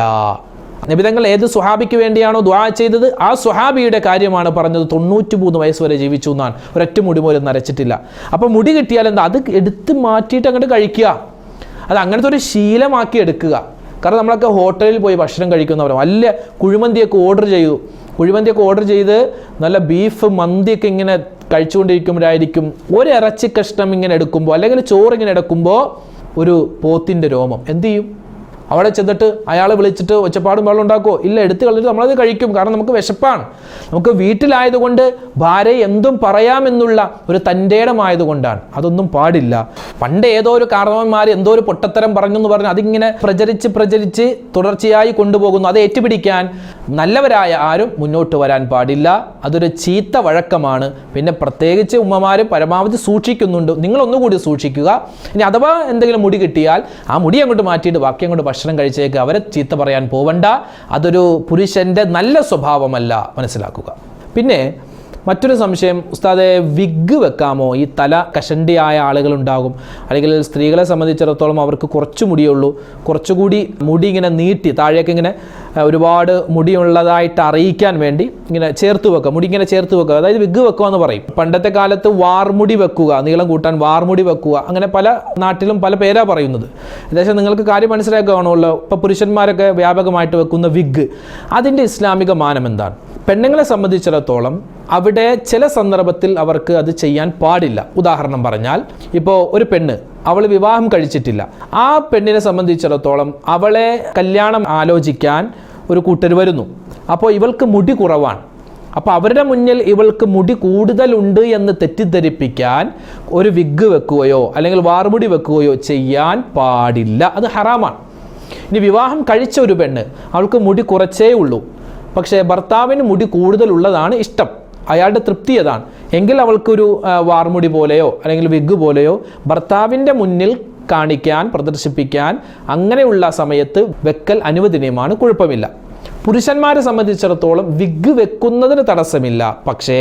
നബിതങ്ങൾ ഏത് സുഹാബിക്ക് വേണ്ടിയാണോ ദ്വാ ചെയ്തത്? ആ സുഹാബിയുടെ കാര്യമാണ് പറഞ്ഞത്. തൊണ്ണൂറ്റി മൂന്ന് വയസ്സ് വരെ ജീവിച്ചു എന്നാണ്. ഒരൊറ്റ മുടി പോലും നരച്ചിട്ടില്ല. അപ്പോൾ മുടി കിട്ടിയാൽ എന്താ? അത് എടുത്ത് മാറ്റിയിട്ട് അങ്ങോട്ട് കഴിക്കുക. അത് അങ്ങനത്തെ ഒരു ശീലമാക്കി എടുക്കുക. കാരണം നമ്മളൊക്കെ ഹോട്ടലിൽ പോയി ഭക്ഷണം കഴിക്കുന്നവർ നല്ല കുഴിമന്തിയൊക്കെ ഓർഡർ ചെയ്തു കുഴിമന്തിയൊക്കെ ഓർഡർ ചെയ്ത് നല്ല ബീഫ് മന്തിയൊക്കെ ഇങ്ങനെ കഴിച്ചുകൊണ്ടിരിക്കുമ്പോഴായിരിക്കും ഒരു ഇറച്ചി കഷ്ണം ഇങ്ങനെ എടുക്കുമ്പോൾ അല്ലെങ്കിൽ ചോറ് ഇങ്ങനെ എടുക്കുമ്പോൾ ഒരു പോത്തിന്റെ രോമം. എന്ത് ചെയ്യും? അവിടെ ചെന്നിട്ട് അയാളെ വിളിച്ചിട്ട് ഒച്ചപ്പാടും വെള്ളം ഉണ്ടാക്കുമോ ഇല്ല എടുത്തു കളഞ്ഞിട്ട് നമ്മളത് കഴിക്കും. കാരണം നമുക്ക് വിശപ്പാണ്. നമുക്ക് വീട്ടിലായതുകൊണ്ട് ഭാര്യ എന്തും പറയാമെന്നുള്ള ഒരു തന്റേടമായതുകൊണ്ടാണ്. അതൊന്നും പാടില്ല. പണ്ട് ഏതോ ഒരു കാരണവന്മാർ എന്തോ ഒരു പൊട്ടത്തരം പറഞ്ഞു എന്ന് പറഞ്ഞ് അതിങ്ങനെ പ്രചരിച്ച് പ്രചരിച്ച് തുടർച്ചയായി കൊണ്ടുപോകുന്നു. അത് ഏറ്റുപിടിക്കാൻ നല്ലവരായ ആരും മുന്നോട്ട് വരാൻ പാടില്ല. അതൊരു ചീത്ത വഴക്കമാണ്. പിന്നെ പ്രത്യേകിച്ച് ഉമ്മമാർ പരമാവധി സൂക്ഷിക്കുന്നുണ്ട്. നിങ്ങളൊന്നുകൂടി സൂക്ഷിക്കുക. ഇനി അഥവാ എന്തെങ്കിലും മുടി കിട്ടിയാൽ ആ മുടി അങ്ങോട്ട് മാറ്റിയിട്ട് ബാക്കി അങ്ങോട്ട് ഭക്ഷണം കഴിച്ചേക്ക് അവരെ ചീത്ത പറയാൻ പോവണ്ട. അതൊരു പുരുഷന്റെ നല്ല സ്വഭാവമല്ല. മനസ്സിലാക്കുക. പിന്നെ മറ്റൊരു സംശയം ഉസ്താദെ വിഗ് വെക്കാമോ? ഈ തല കഷണ്ടിയായ ആളുകളുണ്ടാകും. അല്ലെങ്കിൽ സ്ത്രീകളെ സംബന്ധിച്ചിടത്തോളം അവർക്ക് കുറച്ച് മുടിയുള്ളൂ. കുറച്ചുകൂടി മുടി ഇങ്ങനെ നീട്ടി താഴേക്ക് ഇങ്ങനെ ഒരുപാട് മുടിയുള്ളതായിട്ട് അറിയിക്കാൻ വേണ്ടി ഇങ്ങനെ ചേർത്ത് വെക്കുക. മുടി ഇങ്ങനെ ചേർത്ത് വെക്കുക. അതായത് വിഗ് വെക്കുക എന്ന് പറയും. പണ്ടത്തെ കാലത്ത് വാർമുടി വെക്കുക നീളം കൂട്ടാൻ വാർമുടി വെക്കുക അങ്ങനെ പല നാട്ടിലും പല പേരാ പറയുന്നത്. ഏകദേശം നിങ്ങൾക്ക് കാര്യം മനസ്സിലാക്കുകയാണല്ലോ ഇപ്പോൾ പുരുഷന്മാരൊക്കെ വ്യാപകമായിട്ട് വെക്കുന്ന വിഗ് അതിന്റെ ഇസ്ലാമിക മാനം എന്താണ്? പെണ്ണുങ്ങളെ സംബന്ധിച്ചിടത്തോളം അവിടെ ചില സന്ദർഭത്തിൽ അവർക്ക് അത് ചെയ്യാൻ പാടില്ല. ഉദാഹരണം പറഞ്ഞാൽ ഇപ്പോൾ ഒരു പെണ്ണ് അവൾ വിവാഹം കഴിച്ചിട്ടില്ല. ആ പെണ്ണിനെ സംബന്ധിച്ചിടത്തോളം അവളെ കല്യാണം ആലോചിക്കാൻ ഒരു കൂട്ടർ വരുന്നു. അപ്പോൾ ഇവൾക്ക് മുടി കുറവാണ്. അപ്പോൾ അവരുടെ മുന്നിൽ ഇവൾക്ക് മുടി കൂടുതലുണ്ട് എന്ന് തെറ്റിദ്ധരിപ്പിക്കാൻ ഒരു വിഗ് വെക്കുകയോ അല്ലെങ്കിൽ വാർമുടി വെക്കുകയോ ചെയ്യാൻ പാടില്ല. അത് ഹറാമാണ്. ഇനി വിവാഹം കഴിച്ച ഒരു പെണ്ണ് അവൾക്ക് മുടി കുറച്ചേ ഉള്ളൂ. പക്ഷേ ഭർത്താവിന് മുടി കൂടുതലുള്ളതാണ് ഇഷ്ടം. അയാളുടെ തൃപ്തി അതാണ്. എങ്കിൽ അവൾക്കൊരു വാർമുടി പോലെയോ അല്ലെങ്കിൽ വിഗ് പോലെയോ ഭർത്താവിന്റെ മുന്നിൽ കാണിക്കാൻ പ്രദർശിപ്പിക്കാൻ അങ്ങനെയുള്ള സമയത്ത് വെക്കൽ അനുവദനീയമാണ് കുഴപ്പമില്ല. പുരുഷന്മാരെ സംബന്ധിച്ചിടത്തോളം വിഗ് വെക്കുന്നതിന് തടസ്സമില്ല. പക്ഷേ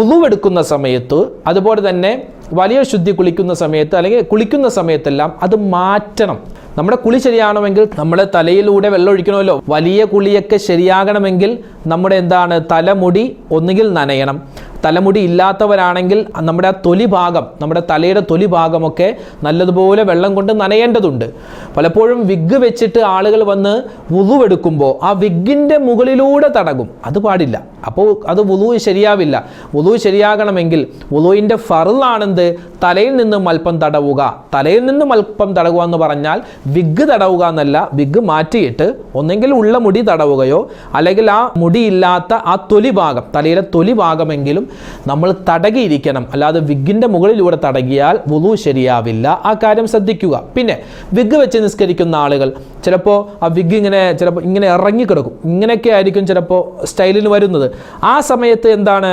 ഉളുവെടുക്കുന്ന സമയത്ത് അതുപോലെ തന്നെ വലിയ ശുദ്ധി കുളിക്കുന്ന സമയത്ത് അല്ലെങ്കിൽ കുളിക്കുന്ന സമയത്തെല്ലാം അത് മാറ്റണം. നമ്മുടെ കുളി ശരിയാവണമെങ്കിൽ നമ്മുടെ തലയിലൂടെ വെള്ളം ഒഴിക്കണമല്ലോ വലിയ കുളിയൊക്കെ ശരിയാകണമെങ്കിൽ നമ്മുടെ എന്താണ്? തലമുടി ഒന്നുകിൽ നനയണം. തലമുടി ഇല്ലാത്തവരാണെങ്കിൽ നമ്മുടെ ആ തൊലി ഭാഗം നമ്മുടെ തലയുടെ തൊലി ഭാഗമൊക്കെ നല്ലതുപോലെ വെള്ളം കൊണ്ട് നനയേണ്ടതുണ്ട്. പലപ്പോഴും വിഗ് വെച്ചിട്ട് ആളുകൾ വന്ന് വുളുവെടുക്കുമ്പോൾ ആ വിഗിന്റെ മുകളിലൂടെ തടകും. അത് പാടില്ല. അപ്പോൾ അത് വുളു ശരിയാവില്ല. വുളു ശരിയാകണമെങ്കിൽ വുളുവിന്റെ ഫറുള്ളാണെന്ത് തലയിൽ നിന്നും അല്പം തടവുക. തലയിൽ നിന്നും അല്പം തടവുക എന്ന് പറഞ്ഞാൽ വിഗ് തടവുക എന്നല്ല വിഗ് മാറ്റിയിട്ട് ഒന്നെങ്കിൽ ഉള്ള മുടി തടവുകയോ അല്ലെങ്കിൽ ആ മുടിയില്ലാത്ത ആ തൊലി ഭാഗം തലയിലെ തൊലി ഭാഗമെങ്കിലും നമ്മൾ തടകിയിരിക്കണം. അല്ലാതെ വിഗിന്റെ മുകളിലൂടെ തടകിയാൽ വുളു ശരിയാവില്ല. ആ കാര്യം ശ്രദ്ധിക്കുക. പിന്നെ വിഗ് വെച്ച് നിസ്കരിക്കുന്ന ആളുകൾ ചിലപ്പോൾ ആ വിഗ് ഇങ്ങനെ ചിലപ്പോൾ ഇങ്ങനെ ഇറങ്ങിക്കിടക്കും. ഇങ്ങനെയൊക്കെ ആയിരിക്കും ചിലപ്പോൾ സ്റ്റൈലിന് വരുന്നത്. ആ സമയത്ത് എന്താണ്?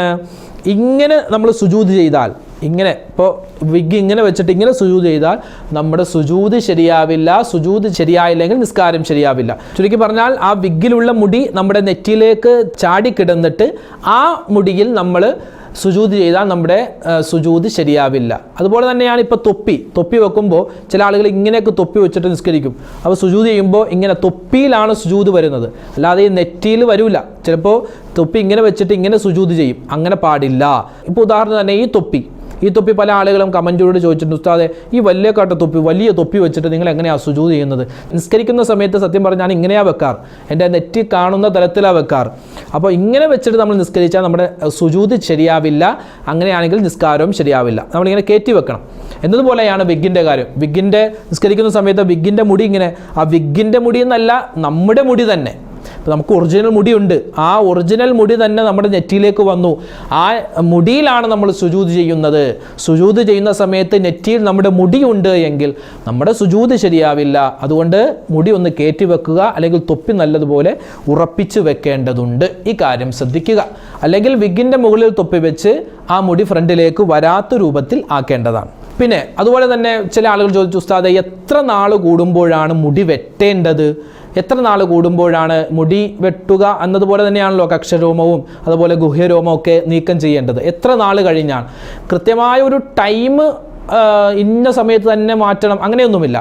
ഇങ്ങനെ നമ്മൾ സുജൂത് ചെയ്താൽ ഇങ്ങനെ ഇപ്പോൾ വിഗ് ഇങ്ങനെ വെച്ചിട്ട് ഇങ്ങനെ സുജൂത് ചെയ്താൽ നമ്മുടെ സുജൂത് ശരിയാവില്ല സുജൂത് ശരിയായില്ലെങ്കിൽ നിസ്കാരം ശരിയാവില്ല. ചുരുക്കി പറഞ്ഞാൽ ആ വിഗ്ഗിലുള്ള മുടി നമ്മുടെ നെറ്റിയിലേക്ക് ചാടിക്കിടന്നിട്ട് ആ മുടിയിൽ നമ്മൾ സുജൂത് ചെയ്താൽ നമ്മുടെ സുജൂത് ശരിയാവില്ല. അതുപോലെ തന്നെയാണ് ഇപ്പോൾ തൊപ്പി. തൊപ്പി വെക്കുമ്പോൾ ചില ആളുകൾ ഇങ്ങനെയൊക്കെ തൊപ്പി വെച്ചിട്ട് നിസ്കരിക്കും. അപ്പോൾ സുജൂത് ചെയ്യുമ്പോൾ ഇങ്ങനെ തൊപ്പിയിലാണ് സുജൂത് വരുന്നത്. അല്ലാതെ ഈ നെറ്റിയിൽ വരില്ല ചിലപ്പോൾ തൊപ്പി ഇങ്ങനെ വെച്ചിട്ട് ഇങ്ങനെ സുജൂത് ചെയ്യും. അങ്ങനെ പാടില്ല. ഇപ്പോൾ ഉദാഹരണം തന്നെ ഈ തൊപ്പി. ഈ തൊപ്പി പല ആളുകളും കമന്റോട് ചോദിച്ചിട്ടുണ്ട്. ഉസ്താദെ ഈ വലിയ കാട്ട തൊപ്പി വലിയ തൊപ്പി വെച്ചിട്ട് നിങ്ങൾ എങ്ങനെയാണ് സുജൂത് ചെയ്യുന്നത്? നിസ്കരിക്കുന്ന സമയത്ത് സത്യം പറഞ്ഞാൽ ഞാൻ ഇങ്ങനെയാണ് വെക്കാറ്. എന്റെ നെറ്റ് കാണുന്ന തരത്തിലാണ് വെക്കാറ്. അപ്പോൾ ഇങ്ങനെ വെച്ചിട്ട് നമ്മൾ നിസ്കരിച്ചാൽ നമ്മുടെ സുജൂത് ശരിയാവില്ല. അങ്ങനെയാണെങ്കിൽ നിസ്കാരവും ശരിയാവില്ല. നമ്മളിങ്ങനെ കയറ്റി വെക്കണം. എന്നതുപോലെയാണ് വിഗിന്റെ കാര്യം. വിഗിന്റെ നിസ്കരിക്കുന്ന സമയത്ത് വിഗിന്റെ മുടി ഇങ്ങനെ. ആ വിഗിന്റെ മുടി എന്നല്ല നമ്മുടെ മുടി തന്നെ. ഇപ്പോൾ നമുക്ക് ഒറിജിനൽ മുടിയുണ്ട്. ആ ഒറിജിനൽ മുടി തന്നെ നമ്മുടെ നെറ്റിയിലേക്ക് വന്നു. ആ മുടിയിലാണ് നമ്മൾ സുജൂത് ചെയ്യുന്നത്. സുജൂത് ചെയ്യുന്ന സമയത്ത് നെറ്റിയിൽ നമ്മുടെ മുടിയുണ്ട് എങ്കിൽ നമ്മുടെ സുജൂത് ശരിയാവില്ല. അതുകൊണ്ട് മുടി ഒന്ന് കയറ്റി വെക്കുക അല്ലെങ്കിൽ തൊപ്പി നല്ലതുപോലെ ഉറപ്പിച്ച് വെക്കേണ്ടതുണ്ട്. ഈ കാര്യം ശ്രദ്ധിക്കുക. അല്ലെങ്കിൽ വിഗിന്റെ മുകളിൽ തൊപ്പി വെച്ച് ആ മുടി ഫ്രണ്ടിലേക്ക് വരാത്ത രൂപത്തിൽ ആക്കേണ്ടതാണ്. പിന്നെ അതുപോലെ തന്നെ ചില ആളുകൾ ചോദിച്ചു ഉസ്താദ് എത്ര നാൾ കൂടുമ്പോഴാണ് മുടി വെട്ടേണ്ടത്? എത്ര നാൾ കൂടുമ്പോഴാണ് മുടി വെട്ടുക എന്നതുപോലെ തന്നെയാണല്ലോ കക്ഷരോമവും അതുപോലെ ഗുഹ്യരോമവും ഒക്കെ നീക്കം ചെയ്യേണ്ടത്. എത്ര നാൾ കഴിഞ്ഞാണ്? കൃത്യമായ ഒരു ടൈം ഇന്ന സമയത്ത് തന്നെ മാറ്റണം അങ്ങനെയൊന്നുമില്ല.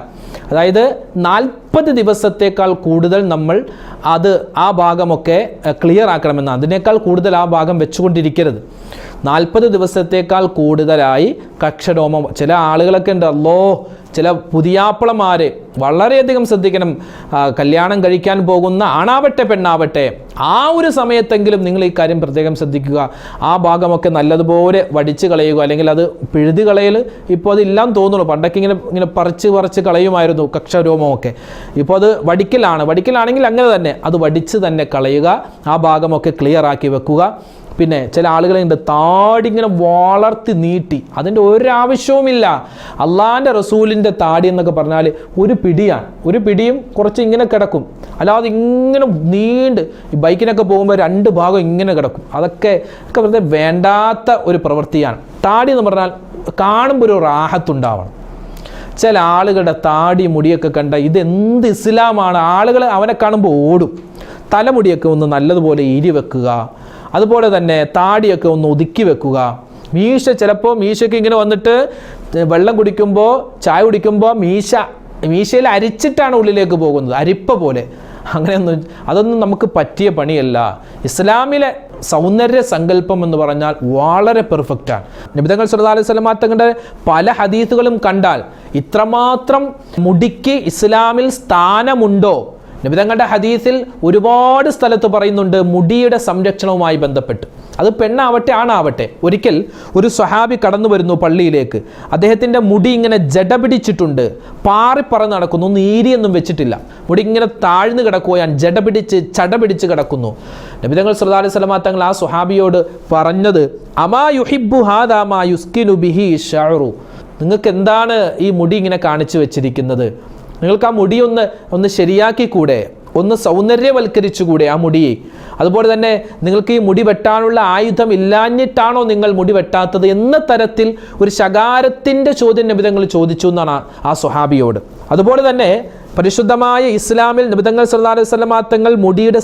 അതായത് നാൽപ്പത് ദിവസത്തേക്കാൾ കൂടുതൽ നമ്മൾ അത് ആ ഭാഗമൊക്കെ ക്ലിയർ ആക്കണമെന്ന് അതിനേക്കാൾ കൂടുതൽ ആ ഭാഗം വെച്ചുകൊണ്ടിരിക്കരുത്. നാൽപ്പത് ദിവസത്തേക്കാൾ കൂടുതലായി കക്ഷരോമം ചില ആളുകളൊക്കെ ഉണ്ട് അല്ലോ ചില പുതിയാപ്പിളമാർ വളരെയധികം ശ്രദ്ധിക്കണം. കല്യാണം കഴിക്കാൻ പോകുന്ന ആണാവട്ടെ പെണ്ണാവട്ടെ ആ ഒരു സമയത്തെങ്കിലും നിങ്ങൾ ഈ കാര്യം പ്രത്യേകം ശ്രദ്ധിക്കുക. ആ ഭാഗമൊക്കെ നല്ലതുപോലെ വടിച്ച് കളയുക. അല്ലെങ്കിൽ അത് പിഴുതി കളയൽ ഇപ്പോൾ അതില്ലാന്ന് തോന്നുള്ളൂ പണ്ടൊക്കെ ഇങ്ങനെ ഇങ്ങനെ പറിച്ച് പറിച്ച് കളയുമായിരുന്നു കക്ഷരോമൊക്കെ ഇപ്പോൾ അത് വടിക്കലാണ്. വടിക്കലാണെങ്കിൽ അങ്ങനെ തന്നെ. അത് വടിച്ച് തന്നെ കളയുക. ആ ഭാഗമൊക്കെ ക്ലിയർ ആക്കി വെക്കുക. പിന്നെ ചില ആളുകളുണ്ട് താടി ഇങ്ങനെ വളർത്തി നീട്ടി. അതിന്റെ ഒരാവശ്യവുമില്ല. അള്ളാന്റെ റസൂലിന്റെ താടി എന്നൊക്കെ പറഞ്ഞാൽ ഒരു പിടിയാണ്. ഒരു പിടിയും കുറച്ച് ഇങ്ങനെ കിടക്കും. അല്ലാതെ ഇങ്ങനെ നീണ്ട് ഈ ബൈക്കിനൊക്കെ പോകുമ്പോൾ രണ്ട് ഭാഗം ഇങ്ങനെ കിടക്കും. അതൊക്കെ ഒക്കെ വെറുതെ വേണ്ടാത്ത ഒരു പ്രവൃത്തിയാണ്. താടി എന്ന് പറഞ്ഞാൽ കാണുമ്പോൾ ഒരു റാഹത്തുണ്ടാവണം. ചില ആളുകളുടെ താടി മുടിയൊക്കെ കണ്ട ഇതെന്ത് ഇസ്ലാമാണ്? ആളുകൾ അവനെ കാണുമ്പോൾ ഓടും. തലമുടിയൊക്കെ ഒന്ന് നല്ലതുപോലെ ഇരി വെക്കുക. അതുപോലെ തന്നെ താടിയൊക്കെ ഒന്ന് ഒതുക്കി വെക്കുക. മീശ ചിലപ്പോൾ മീശയ്ക്ക് ഇങ്ങനെ വന്നിട്ട് വെള്ളം കുടിക്കുമ്പോൾ ചായ കുടിക്കുമ്പോൾ മീശ മീശയിൽ അരിച്ചിട്ടാണ് ഉള്ളിലേക്ക് പോകുന്നത്. അരിപ്പ പോലെ. അങ്ങനെയൊന്നും അതൊന്നും നമുക്ക് പറ്റിയ പണിയല്ല. ഇസ്ലാമിലെ സൗന്ദര്യ സങ്കല്പം എന്ന് പറഞ്ഞാൽ വളരെ പെർഫെക്റ്റാണ് നിബിതങ്ങൾ സല്ലല്ലാഹു അലൈഹി തങ്ങളുടെ പല ഹദീസുകളും കണ്ടാൽ ഇത്രമാത്രം മുടിക്ക് ഇസ്ലാമിൽ സ്ഥാനമുണ്ടോ? നബിതങ്ങളുടെ ഹദീസിൽ ഒരുപാട് സ്ഥലത്ത് പറയുന്നുണ്ട് മുടിയുടെ സംരക്ഷണവുമായി ബന്ധപ്പെട്ട്. അത് പെണ്ണാവട്ടെ ആണാവട്ടെ. ഒരിക്കൽ ഒരു സ്വഹാബി കടന്നു വരുന്നു പള്ളിയിലേക്ക്. അദ്ദേഹത്തിന്റെ മുടി ഇങ്ങനെ ജട പിടിച്ചിട്ടുണ്ട് പാറിപ്പറന്ന് നടക്കുന്നു നീരിയൊന്നും വെച്ചിട്ടില്ല. മുടി ഇങ്ങനെ താഴ്ന്നു കിടക്കുകയാണ് ജട പിടിച്ച് ചട പിടിച്ച് കിടക്കുന്നു നബിതങ്ങൾ സല്ലല്ലാഹു അലൈഹി വസല്ലം തങ്ങൾ ആ സുഹാബിയോട് പറഞ്ഞത് അമാ യുഹിബ്ബു ഹാദാ മാ ബിഹി ഷാറു നിങ്ങൾക്ക് എന്താണ് ഈ മുടി ഇങ്ങനെ കാണിച്ചു വെച്ചിരിക്കുന്നത്? നിങ്ങൾക്ക് ആ മുടി ഒന്ന് ഒന്ന് ശരിയാക്കിക്കൂടെ ഒന്ന് സൗന്ദര്യവൽക്കരിച്ചുകൂടെ ആ മുടിയെ അതുപോലെ തന്നെ നിങ്ങൾക്ക് ഈ മുടി വെട്ടാനുള്ള ആയുധം ഇല്ലാഞ്ഞിട്ടാണോ നിങ്ങൾ മുടി വെട്ടാത്തത് എന്ന തരത്തിൽ ഒരു ശകാരത്തിന്റെ ചോദ്യം നിബിതങ്ങൾ ചോദിച്ചു എന്നാണ് ആ സുഹാബിയോട് അതുപോലെ തന്നെ പരിശുദ്ധമായ ഇസ്ലാമിൽ നബിതങ്ങൾ സല്ലാ അലൈഹി സ്വലമാ തങ്ങൾ മുടിയുടെ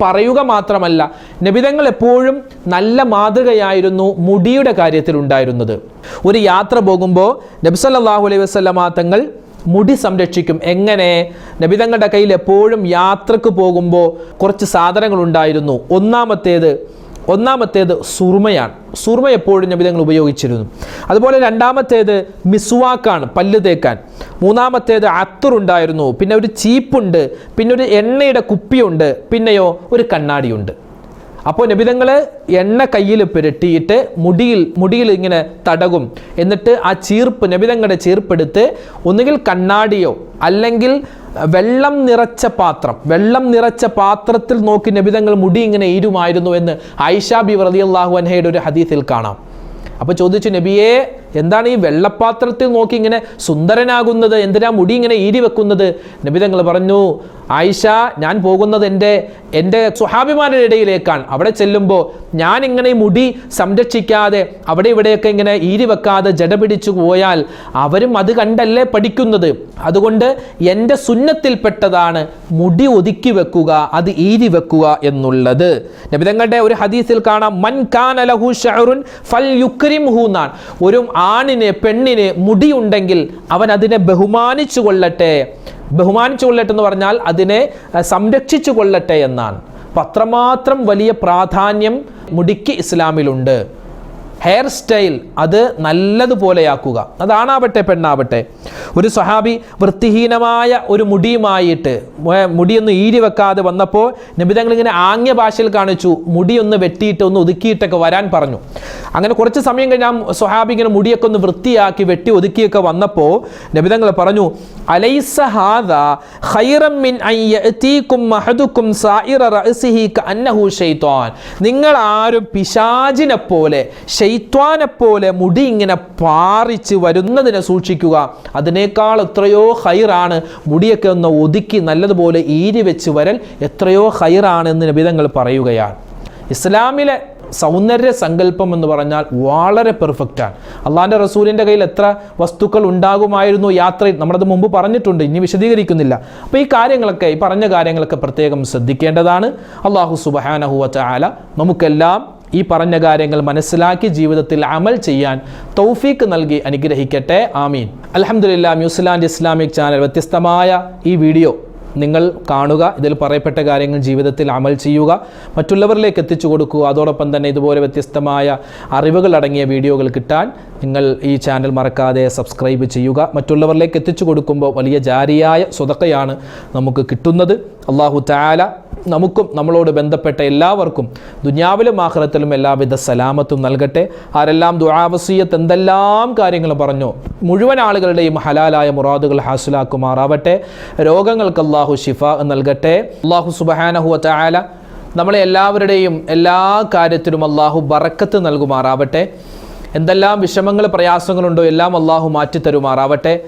പറയുക മാത്രമല്ല നബിതങ്ങൾ എപ്പോഴും നല്ല മാതൃകയായിരുന്നു മുടിയുടെ കാര്യത്തിൽ ഉണ്ടായിരുന്നത് ഒരു യാത്ര പോകുമ്പോൾ നബി സല്ലല്ലാഹു അലൈഹി വസല്ലമ തങ്ങൾ മുടി സംരക്ഷിക്കും. എങ്ങനെ? നബിതങ്ങളുടെ കയ്യിൽ എപ്പോഴും യാത്രയ്ക്ക് പോകുമ്പോൾ കുറച്ച് സാധനങ്ങൾ ഉണ്ടായിരുന്നു. ഒന്നാമത്തേത് ഒന്നാമത്തേത് സുർമയാണ് സുർമ എപ്പോഴും നബിതങ്ങൾ ഉപയോഗിച്ചിരുന്നു. അതുപോലെ രണ്ടാമത്തേത് മിസ്വാക്കാണ് പല്ല് തേക്കാൻ. മൂന്നാമത്തേത് അത്തറുണ്ടായിരുന്നു പിന്നെ ഒരു ചീപ്പുണ്ട് പിന്നെ ഒരു എണ്ണയുടെ കുപ്പിയുണ്ട് പിന്നെയോ ഒരു കണ്ണാടിയുണ്ട്. അപ്പോൾ നബിതങ്ങൾ എണ്ണ കയ്യിൽ പുരട്ടിയിട്ട് മുടിയിൽ മുടിയിൽ ഇങ്ങനെ തടകും. എന്നിട്ട് ആ ചീർപ്പ് നബിതങ്ങളുടെ ചീർപ്പെടുത്ത് ഒന്നുകിൽ കണ്ണാടിയോ അല്ലെങ്കിൽ വെള്ളം നിറച്ച പാത്രം. വെള്ളം നിറച്ച പാത്രത്തിൽ നോക്കി നബിതങ്ങൾ മുടി ഇങ്ങനെ ഈരുമായിരുന്നു എന്ന് ഐഷാ ബി റളിയല്ലാഹു അൻഹയുടെ ഒരു ഹദീസിൽ കാണാം. അപ്പോൾ ചോദിച്ചു നബിയെ എന്താണ് ഈ വെള്ളപ്പാത്രത്തിൽ നോക്കി ഇങ്ങനെ സുന്ദരനാകുന്നത്? എന്തിനാ മുടി ഇങ്ങനെ ഈരി വെക്കുന്നത്? നബിതങ്ങൾ പറഞ്ഞു ആയിഷ ഞാൻ പോകുന്നത് എന്റെ എന്റെ സുഹാഭിമാരുടെ ഇടയിലേക്കാണ്. അവിടെ ചെല്ലുമ്പോൾ ഞാൻ ഇങ്ങനെ മുടി സംരക്ഷിക്കാതെ അവിടെ ഇവിടെയൊക്കെ ഇങ്ങനെ ഈരി വെക്കാതെ ജട പിടിച്ചു പോയാൽ അവരും അത് കണ്ടല്ലേ പഠിക്കുന്നത്? അതുകൊണ്ട് എന്റെ സുന്നത്തിൽപ്പെട്ടതാണ് മുടി ഒതുക്കി വെക്കുക അത് ഈരി വെക്കുക എന്നുള്ളത്. നബിതങ്ങളുടെ ഒരു ഹദീസിൽ കാണാം മൻ കാന ലഹു ഷഹറുൻ ഫൽ യുക്രിം ഹൂന്നാണ് ഒരു ആണിന് പെണ്ണിന് മുടിയുണ്ടെങ്കിൽ അവൻ അതിനെ ബഹുമാനിച്ചു കൊള്ളട്ടെ ബഹുമാനിച്ചു കൊള്ളട്ടെ എന്ന് പറഞ്ഞാൽ അതിനെ സംരക്ഷിച്ചു കൊള്ളട്ടെ എന്നാണ്. അപ്പം അത്രമാത്രം വലിയ പ്രാധാന്യം മുടിക്ക് ഇസ്ലാമിലുണ്ട്. ഹെയർ സ്റ്റൈൽ അത് നല്ലതുപോലെയാക്കുക. അതാണാവട്ടെ പെണ്ണാവട്ടെ. ഒരു സ്വഹാബി വൃത്തിഹീനമായ ഒരു മുടിയുമായിട്ട് മുടിയൊന്ന് ഈരി വെക്കാതെ വന്നപ്പോൾ നബിതങ്ങൾ ഇങ്ങനെ ആംഗ്യ ഭാഷയിൽ കാണിച്ചു മുടിയൊന്ന് വെട്ടിയിട്ട് ഒന്ന് ഒതുക്കിയിട്ടൊക്കെ വരാൻ പറഞ്ഞു. അങ്ങനെ കുറച്ച് സമയം കഴിഞ്ഞ് ആ സ്വഹാബി ഇങ്ങനെ മുടിയൊക്കെ ഒന്ന് വൃത്തിയാക്കി വെട്ടി ഒതുക്കിയൊക്കെ വന്നപ്പോൾ നബിതങ്ങൾ പറഞ്ഞു അലൈസ ഹാദ ഖൈറം മിൻ സായിറ റഅസിഹി കഅന്നഹു നിങ്ങൾ ആരും പിശാചിനെ പോലെ ശൈത്വാനെ പോലെ മുടി ഇങ്ങനെ പാറിച്ച് വരുന്നതിനെ സൂക്ഷിക്കുക. അതിനേക്കാൾ എത്രയോ ഹൈറാണ് മുടിയൊക്കെ ഒന്ന് ഒതുക്കി നല്ലതുപോലെ ഈരി വെച്ച് വരൽ എത്രയോ ഹൈറാണ് എന്ന് നബിതങ്ങൾ പറയുകയാണ്. ഇസ്ലാമിലെ സൗന്ദര്യ സങ്കല്പം എന്ന് പറഞ്ഞാൽ വളരെ പെർഫെക്റ്റാണ് അള്ളാഹാന്റെ റസൂലിന്റെ കയ്യിൽ എത്ര വസ്തുക്കൾ ഉണ്ടാകുമായിരുന്നു യാത്രയിൽ നമ്മളത് മുമ്പ് പറഞ്ഞിട്ടുണ്ട് ഇനി വിശദീകരിക്കുന്നില്ല. അപ്പോൾ ഈ കാര്യങ്ങളൊക്കെ ഈ പറഞ്ഞ കാര്യങ്ങളൊക്കെ പ്രത്യേകം ശ്രദ്ധിക്കേണ്ടതാണ്. അള്ളാഹു സുബഹാനഹുവ ചാല നമുക്കെല്ലാം ഈ പറഞ്ഞ കാര്യങ്ങൾ മനസ്സിലാക്കി ജീവിതത്തിൽ അമൽ ചെയ്യാൻ തൗഫീക്ക് നൽകി അനുഗ്രഹിക്കട്ടെ. ആമീൻ. അലഹമുല്ല ന്യൂസിലാൻഡ് ഇസ്ലാമിക് ചാനൽ വ്യത്യസ്തമായ ഈ വീഡിയോ നിങ്ങൾ കാണുക. ഇതിൽ പറയപ്പെട്ട കാര്യങ്ങൾ ജീവിതത്തിൽ അമൽ ചെയ്യുക. മറ്റുള്ളവരിലേക്ക് എത്തിച്ചു കൊടുക്കുക. അതോടൊപ്പം തന്നെ ഇതുപോലെ വ്യത്യസ്തമായ അറിവുകൾ അടങ്ങിയ വീഡിയോകൾ കിട്ടാൻ നിങ്ങൾ ഈ ചാനൽ മറക്കാതെ സബ്സ്ക്രൈബ് ചെയ്യുക. മറ്റുള്ളവരിലേക്ക് എത്തിച്ചു കൊടുക്കുമ്പോൾ വലിയ ജാരിയായ സ്വതക്കയാണ് നമുക്ക് കിട്ടുന്നത്. അള്ളാഹു താല നമുക്കും നമ്മളോട് ബന്ധപ്പെട്ട എല്ലാവർക്കും ദുനിയാവിലും ആഹ്റത്തിലും എല്ലാവിധ സലാമത്തും നൽകട്ടെ. ആരെല്ലാം ദുരാവസീയത്ത് എന്തെല്ലാം കാര്യങ്ങൾ പറഞ്ഞു മുഴുവൻ ആളുകളുടെയും ഹലാലായ മുറാദുകൾ ഹാസിലാക്കുമാറാവട്ടെ. രോഗങ്ങൾക്ക് അള്ളാഹു ഷിഫ നൽകട്ടെ. അള്ളാഹു സുബഹാനഹു താല നമ്മളെ എല്ലാവരുടെയും എല്ലാ കാര്യത്തിലും അള്ളാഹു ബറക്കത്ത് നൽകുമാറാവട്ടെ. എന്തെല്ലാം വിഷമങ്ങൾ പ്രയാസങ്ങളുണ്ടോ എല്ലാം അള്ളാഹു മാറ്റിത്തരുമാറാവട്ടെ.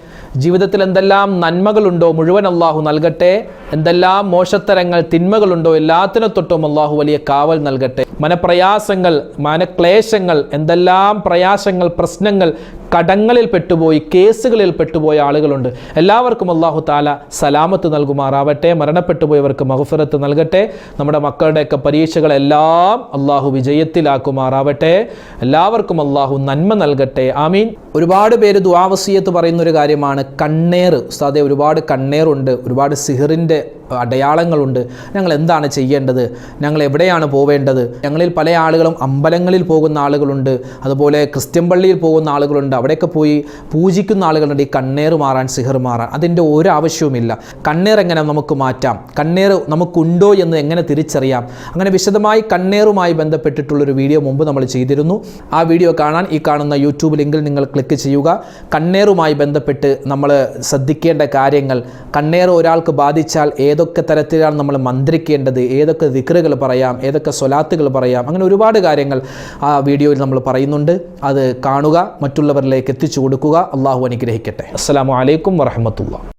ജീവിതത്തിൽ എന്തെല്ലാം നന്മകളുണ്ടോ മുഴുവൻ അള്ളാഹു നൽകട്ടെ എന്തെല്ലാം മോശത്തരങ്ങൾ തിന്മകളുണ്ടോ എല്ലാത്തിനെ തൊട്ടും അള്ളാഹു വലിയ കാവൽ നൽകട്ടെ. മനപ്രയാസങ്ങൾ മനക്ലേശങ്ങൾ എന്തെല്ലാം പ്രയാസങ്ങൾ പ്രശ്നങ്ങൾ കടങ്ങളിൽ പെട്ടുപോയി കേസുകളിൽ പെട്ടുപോയ ആളുകളുണ്ട്. എല്ലാവർക്കും അള്ളാഹു താല സലാമത്ത് നൽകുമാറാവട്ടെ മരണപ്പെട്ടുപോയവർക്ക് മഹഫിറത്ത് നൽകട്ടെ നമ്മുടെ മക്കളുടെയൊക്കെ പരീക്ഷകളെല്ലാം അള്ളാഹു വിജയത്തിലാക്കുമാറാവട്ടെ. എല്ലാവർക്കും അള്ളാഹു നന്മ നൽകട്ടെ ആമീൻ. ഒരുപാട് പേര് ദുവാവസീയത്ത് പറയുന്ന ഒരു കാര്യമാണ് കണ്ണേർ ഉസ്താദെ ഒരുപാട് കണ്ണേറുണ്ട് ഒരുപാട് സിഹിറിന്റെ അടയാളങ്ങളുണ്ട്. ഞങ്ങൾ എന്താണ് ചെയ്യേണ്ടത്? ഞങ്ങൾ എവിടെയാണ് പോവേണ്ടത്? ഞങ്ങളിൽ പല ആളുകളും അമ്പലങ്ങളിൽ പോകുന്ന ആളുകളുണ്ട്. അതുപോലെ ക്രിസ്ത്യൻ പള്ളിയിൽ പോകുന്ന ആളുകളുണ്ട്. അവിടെയൊക്കെ പോയി പൂജിക്കുന്ന ആളുകളുണ്ട്. ഈ കണ്ണേർ മാറാൻ സിഹർ മാറാൻ. അതിന്റെ ഒരു ആവശ്യവുമില്ല. കണ്ണേർ എങ്ങനെ നമുക്ക് മാറ്റാം? കണ്ണേർ നമുക്കുണ്ടോ എന്ന് എങ്ങനെ തിരിച്ചറിയാം? അങ്ങനെ വിശദമായി കണ്ണേറുമായി ബന്ധപ്പെട്ടിട്ടുള്ളൊരു വീഡിയോ മുമ്പ് നമ്മൾ ചെയ്തിരുന്നു. ആ വീഡിയോ കാണാൻ ഈ കാണുന്ന യൂട്യൂബ് ലിങ്കിൽ നിങ്ങൾ ക്ലിക്ക് ചെയ്യുക. കണ്ണേറുമായി ബന്ധപ്പെട്ട് നമ്മൾ ശ്രദ്ധിക്കേണ്ട കാര്യങ്ങൾ. കണ്ണേർ ഒരാൾക്ക് ബാധിച്ചാൽ ഏതൊക്കെ തരത്തിലാണ് നമ്മൾ മന്ത്രിക്കേണ്ടത്? ഏതൊക്കെ ദിക്റുകൾ പറയാം? ഏതൊക്കെ സ്വലാത്തുകൾ പറയാം? അങ്ങനെ ഒരുപാട് കാര്യങ്ങൾ ആ വീഡിയോയിൽ നമ്മൾ പറയുന്നുണ്ട്. അത് കാണുക മറ്റുള്ളവരിലേക്ക് എത്തിച്ചു കൊടുക്കുക. അള്ളാഹു അനുഗ്രഹിക്കട്ടെ. അസ്സാം വലൈക്കും വറഹമത്തുള്ള.